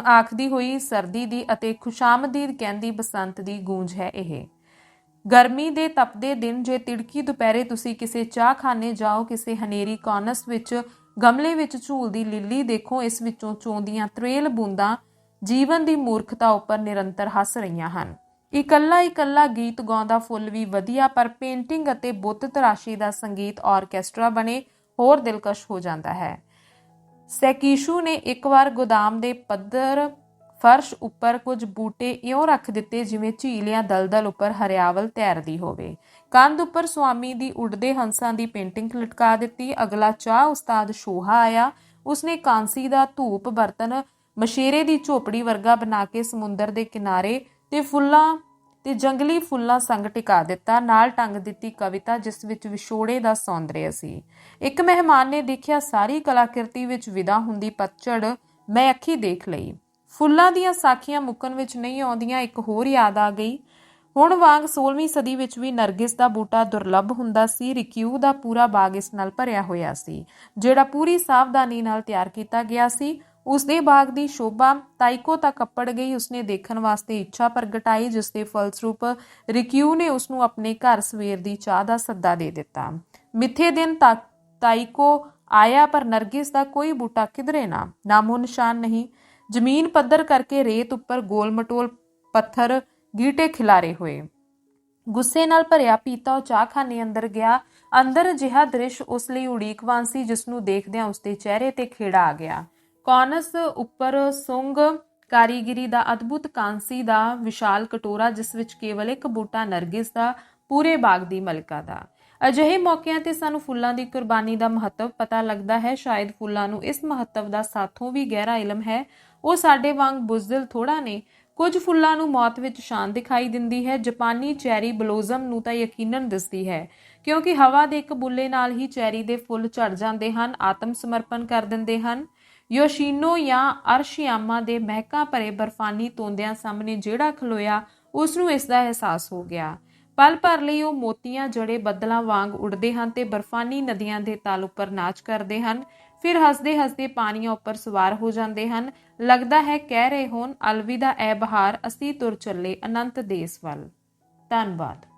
ਆਖਦੀ ਹੋਈ, ਸਰਦੀ ਦੀ ਅਤੇ ਖੁਸ਼ਾਮਦੀਦ ਕਹਿੰਦੀ ਬਸੰਤ ਦੀ ਗੂੰਜ ਹੈ ਇਹ। ਗਰਮੀ ਦੇ ਤਪਦੇ ਦਿਨ ਜੇ ਤਿੜਕੀ ਦੁਪਹਿਰੇ ਤੁਸੀਂ ਕਿਸੇ ਚਾਹਖਾਨੇ ਜਾਓ, ਕਿਸੇ ਹਨੇਰੀ ਕੌਨਸ ਵਿੱਚ, ਗਮਲੇ ਵਿੱਚ ਝੂਲਦੀ ਲਿੱਲੀ ਦੇਖੋ, ਇਸ ਵਿੱਚੋਂ ਚੋਂਦੀਆਂ ਤਰੇਲ ਬੂੰਦਾਂ ਜੀਵਨ ਦੀ ਮੂਰਖਤਾ ਉੱਪਰ ਨਿਰੰਤਰ ਹੱਸ ਰਹੀਆਂ ਹਨ। ਇਕੱਲਾ ਇਕੱਲਾ ਗੀਤ ਗਾਉਂਦਾ ਫੁੱਲ ਵੀ ਵਧੀਆ, ਪਰ ਪੇਂਟਿੰਗ ਅਤੇ ਬੁੱਤ ਤਰਾਸ਼ੀ ਦਾ ਸੰਗੀਤ ਆਰਕੈਸਟਰਾ ਬਣੇ, ਹੋਰ ਦਿਲਕਸ਼ ਹੋ ਜਾਂਦਾ ਹੈ। ਸੈਕੀਸ਼ੂ ਨੇ ਇੱਕ ਵਾਰ ਗੋਦਾਮ ਦੇ ਪੱਧਰ ਫਰਸ਼ ਉੱਪਰ ਕੁਝ ਬੂਟੇ ਇਉਂ ਰੱਖ ਦਿੱਤੇ ਜਿਵੇਂ ਝੀਲ ਜਾਂ ਦਲਦਲ ਉੱਪਰ ਹਰਿਆਵਲ ਤੈਰਦੀ ਹੋਵੇ। ਕੰਧ ਉੱਪਰ ਸੁਆਮੀ ਦੀ ਉੱਡਦੇ ਹੰਸਾਂ ਦੀ ਪੇਂਟਿੰਗ ਲਟਕਾ ਦਿੱਤੀ। ਅਗਲਾ ਚਾਹ ਉਸਤਾਦ ਸ਼ੋਹਾ ਆਇਆ। ਉਸਨੇ ਕਾਂਸੀ ਦਾ ਧੂਪ ਬਰਤਨ ਮਸ਼ੇਰੇ ਦੀ ਝੋਪੜੀ ਵਰਗਾ ਬਣਾ ਕੇ ਸਮੁੰਦਰ ਦੇ ਕਿਨਾਰੇ ਤੇ ਫੁੱਲਾਂ, ਤੇ ਜੰਗਲੀ ਫੁੱਲਾਂ ਸੰਗ ਟਿਕਾ ਦਿੱਤਾ। ਨਾਲ ਟੰਗ ਦਿੱਤੀ ਕਵਿਤਾ ਜਿਸ ਵਿੱਚ ਵਿਛੋੜੇ ਦਾ ਸੌਂਦਰਯ ਸੀ। ਇੱਕ ਮਹਿਮਾਨ ਨੇ ਦੇਖਿਆ, ਸਾਰੀ ਕਲਾਕ੍ਰਿਤੀ ਵਿੱਚ ਵਿਦਾ ਹੁੰਦੀ ਪਤਝੜ ਮੈਂ ਅੱਖੀ ਦੇਖ ਲਈ। ਫੁੱਲਾਂ ਦੀਆਂ ਸਾਖੀਆਂ ਮੁੱਕਣ ਵਿੱਚ ਨਹੀਂ ਆਉਂਦੀਆਂ, ਇੱਕ ਹੋਰ ਯਾਦ ਆ ਗਈ। ਹੁਣ ਵਾਂਗ 16ਵੀਂ ਸਦੀ ਵਿੱਚ ਵੀ ਨਰਗਿਸ ਦਾ ਬੂਟਾ ਦੁਰਲੱਭ ਹੁੰਦਾ ਸੀ ਰਿਕਿਊ ਦਾ ਪੂਰਾ ਬਾਗ ਇਸ ਨਾਲ ਭਰਿਆ ਹੋਇਆ ਸੀ, ਜਿਹੜਾ ਪੂਰੀ ਸਾਵਧਾਨੀ ਨਾਲ ਤਿਆਰ ਕੀਤਾ ਗਿਆ ਸੀ। ਉਸ ਦੇ ਬਾਗ ਦੀ ਸ਼ੋਭਾ ਤਾਈਕੋ ਤੱਕ ਕੱਪੜ ਗਈ, ਉਸਨੇ ਦੇਖਣ ਵਾਸਤੇ ਇੱਛਾ ਪ੍ਰਗਟਾਈ, ਜਿਸ ਦੇ ਫਲਸਰੂਪ ਰਿਕਿਊ ਨੇ ਉਸ ਨੂੰ ਆਪਣੇ ਘਰ ਸਵੇਰ ਦੀ ਚਾਹ ਦਾ ਸੱਦਾ ਦੇ ਦਿੱਤਾ। ਮਿੱਥੇ ਦਿਨ ਤੱਕ ਤਾਈਕੋ ਆਇਆ, ਪਰ ਨਰਗਿਸ ਦਾ ਕੋਈ ਬੂਟਾ ਕਿਧਰੇ ਨਾ ਨਾਮੋ ਨਿਸ਼ਾਨ ਨਹੀਂ। ਜ਼ਮੀਨ ਪੱਧਰ ਕਰਕੇ ਰੇਤ ਉੱਪਰ ਗੋਲ ਮਟੋਲ ਪੱਥਰ ਗੀਟੇ ਖਿਲਾਰੇ ਹੋਏ। ਗੁੱਸੇ ਨਾਲ ਭਰਿਆ ਪੀਤਾ ਉਹ ਚਾਹਖਾਨੇ ਅੰਦਰ ਗਿਆ। ਅੰਦਰ ਜਿਹਾ ਦ੍ਰਿਸ਼ ਉਸ ਲਈ ਉਡੀਕਵਾਨ ਸੀ ਜਿਸ ਨੂੰ ਦੇਖਦਿਆਂ ਉਸ ਦੇ ਚਿਹਰੇ ਤੇ ਖੇੜਾ ਆ ਗਿਆ। ਕੌਨਸ ਉੱਪਰ ਸੁੰਗ ਕਾਰੀਗਰੀ ਦਾ ਅਦਭੁਤ ਕਾਂਸੀ ਦਾ ਵਿਸ਼ਾਲ ਕਟੋਰਾ ਜਿਸ ਵਿੱਚ ਕੇਵਲ ਇੱਕ ਬੂਟਾ ਨਰਗਿਸ ਦਾ, ਪੂਰੇ ਬਾਗ ਦੀ ਮਲਕਾ ਦਾ। ਅਜਿਹੇ ਮੌਕਿਆਂ ਤੇ ਸਾਨੂੰ ਫੁੱਲਾਂ ਦੀ ਕੁਰਬਾਨੀ ਦਾ ਮਹੱਤਵ ਪਤਾ ਲੱਗਦਾ ਹੈ। ਸ਼ਾਇਦ ਫੁੱਲਾਂ ਨੂੰ ਇਸ ਮਹੱਤਵ ਦਾ ਸਾਥੋਂ ਵੀ ਗਹਿਰਾ ਇਲਮ ਹੈ। ਉਹ ਸਾਡੇ ਵਾਂਗ ਬੁਜ਼ਦਿਲ ਥੋੜਾ ਨੇ। ਕੁਝ ਫੁੱਲਾਂ ਨੂੰ ਮੌਤ ਵਿੱਚ ਸ਼ਾਨ ਦਿਖਾਈ ਦਿੰਦੀ ਹੈ। ਜਾਪਾਨੀ ਚੈਰੀ ਬਲੋਜ਼ਮ ਨੂੰ ਤਾਂ ਯਕੀਨਨ ਦਿਸਦੀ ਹੈ, ਕਿਉਂਕਿ ਹਵਾ ਦੇ ਇੱਕ ਬੁੱਲੇ ਨਾਲ ਹੀ ਚੈਰੀ ਦੇ ਫੁੱਲ ਝੜ ਜਾਂਦੇ ਹਨ, ਆਤਮ ਸਮਰਪਣ ਕਰ ਦਿੰਦੇ ਹਨ। ਯੋਸ਼ੀਨੋ ਜਾਂ ਅਰਸ਼ਿਆਮਾ ਦੇ ਮਹਿਕਾਂ ਭਰੇ ਬਰਫਾਨੀ ਤੋਂਦਿਆਂ ਸਾਹਮਣੇ ਜਿਹੜਾ ਖਲੋਇਆ, ਉਸ ਨੂੰ ਇਸ ਦਾ ਅਹਿਸਾਸ ਹੋ ਗਿਆ। ਪਲ ਭਰ ਲਈ ਉਹ ਮੋਤੀਆਂ ਜੜੇ ਬੱਦਲਾਂ ਵਾਂਗ ਉੱਡਦੇ ਹਨ ਤੇ ਬਰਫਾਨੀ ਨਦੀਆਂ ਦੇ ਤਲ ਉੱਪਰ ਨਾਚ ਕਰਦੇ ਹਨ। ਫਿਰ ਹੱਸਦੇ ਹੱਸਦੇ ਪਾਣੀਆਂ ਉੱਪਰ ਸਵਾਰ ਹੋ ਜਾਂਦੇ ਹਨ। ਲੱਗਦਾ ਹੈ, ਕਹਿ ਰਹੇ ਹੋਣ, ਅਲਵਿਦਾ ਐ ਬਹਾਰ, ਅਸੀਂ ਤੁਰ ਚੱਲੇ ਅਨੰਤ ਦੇਸ ਵੱਲ। ਧੰਨਵਾਦ।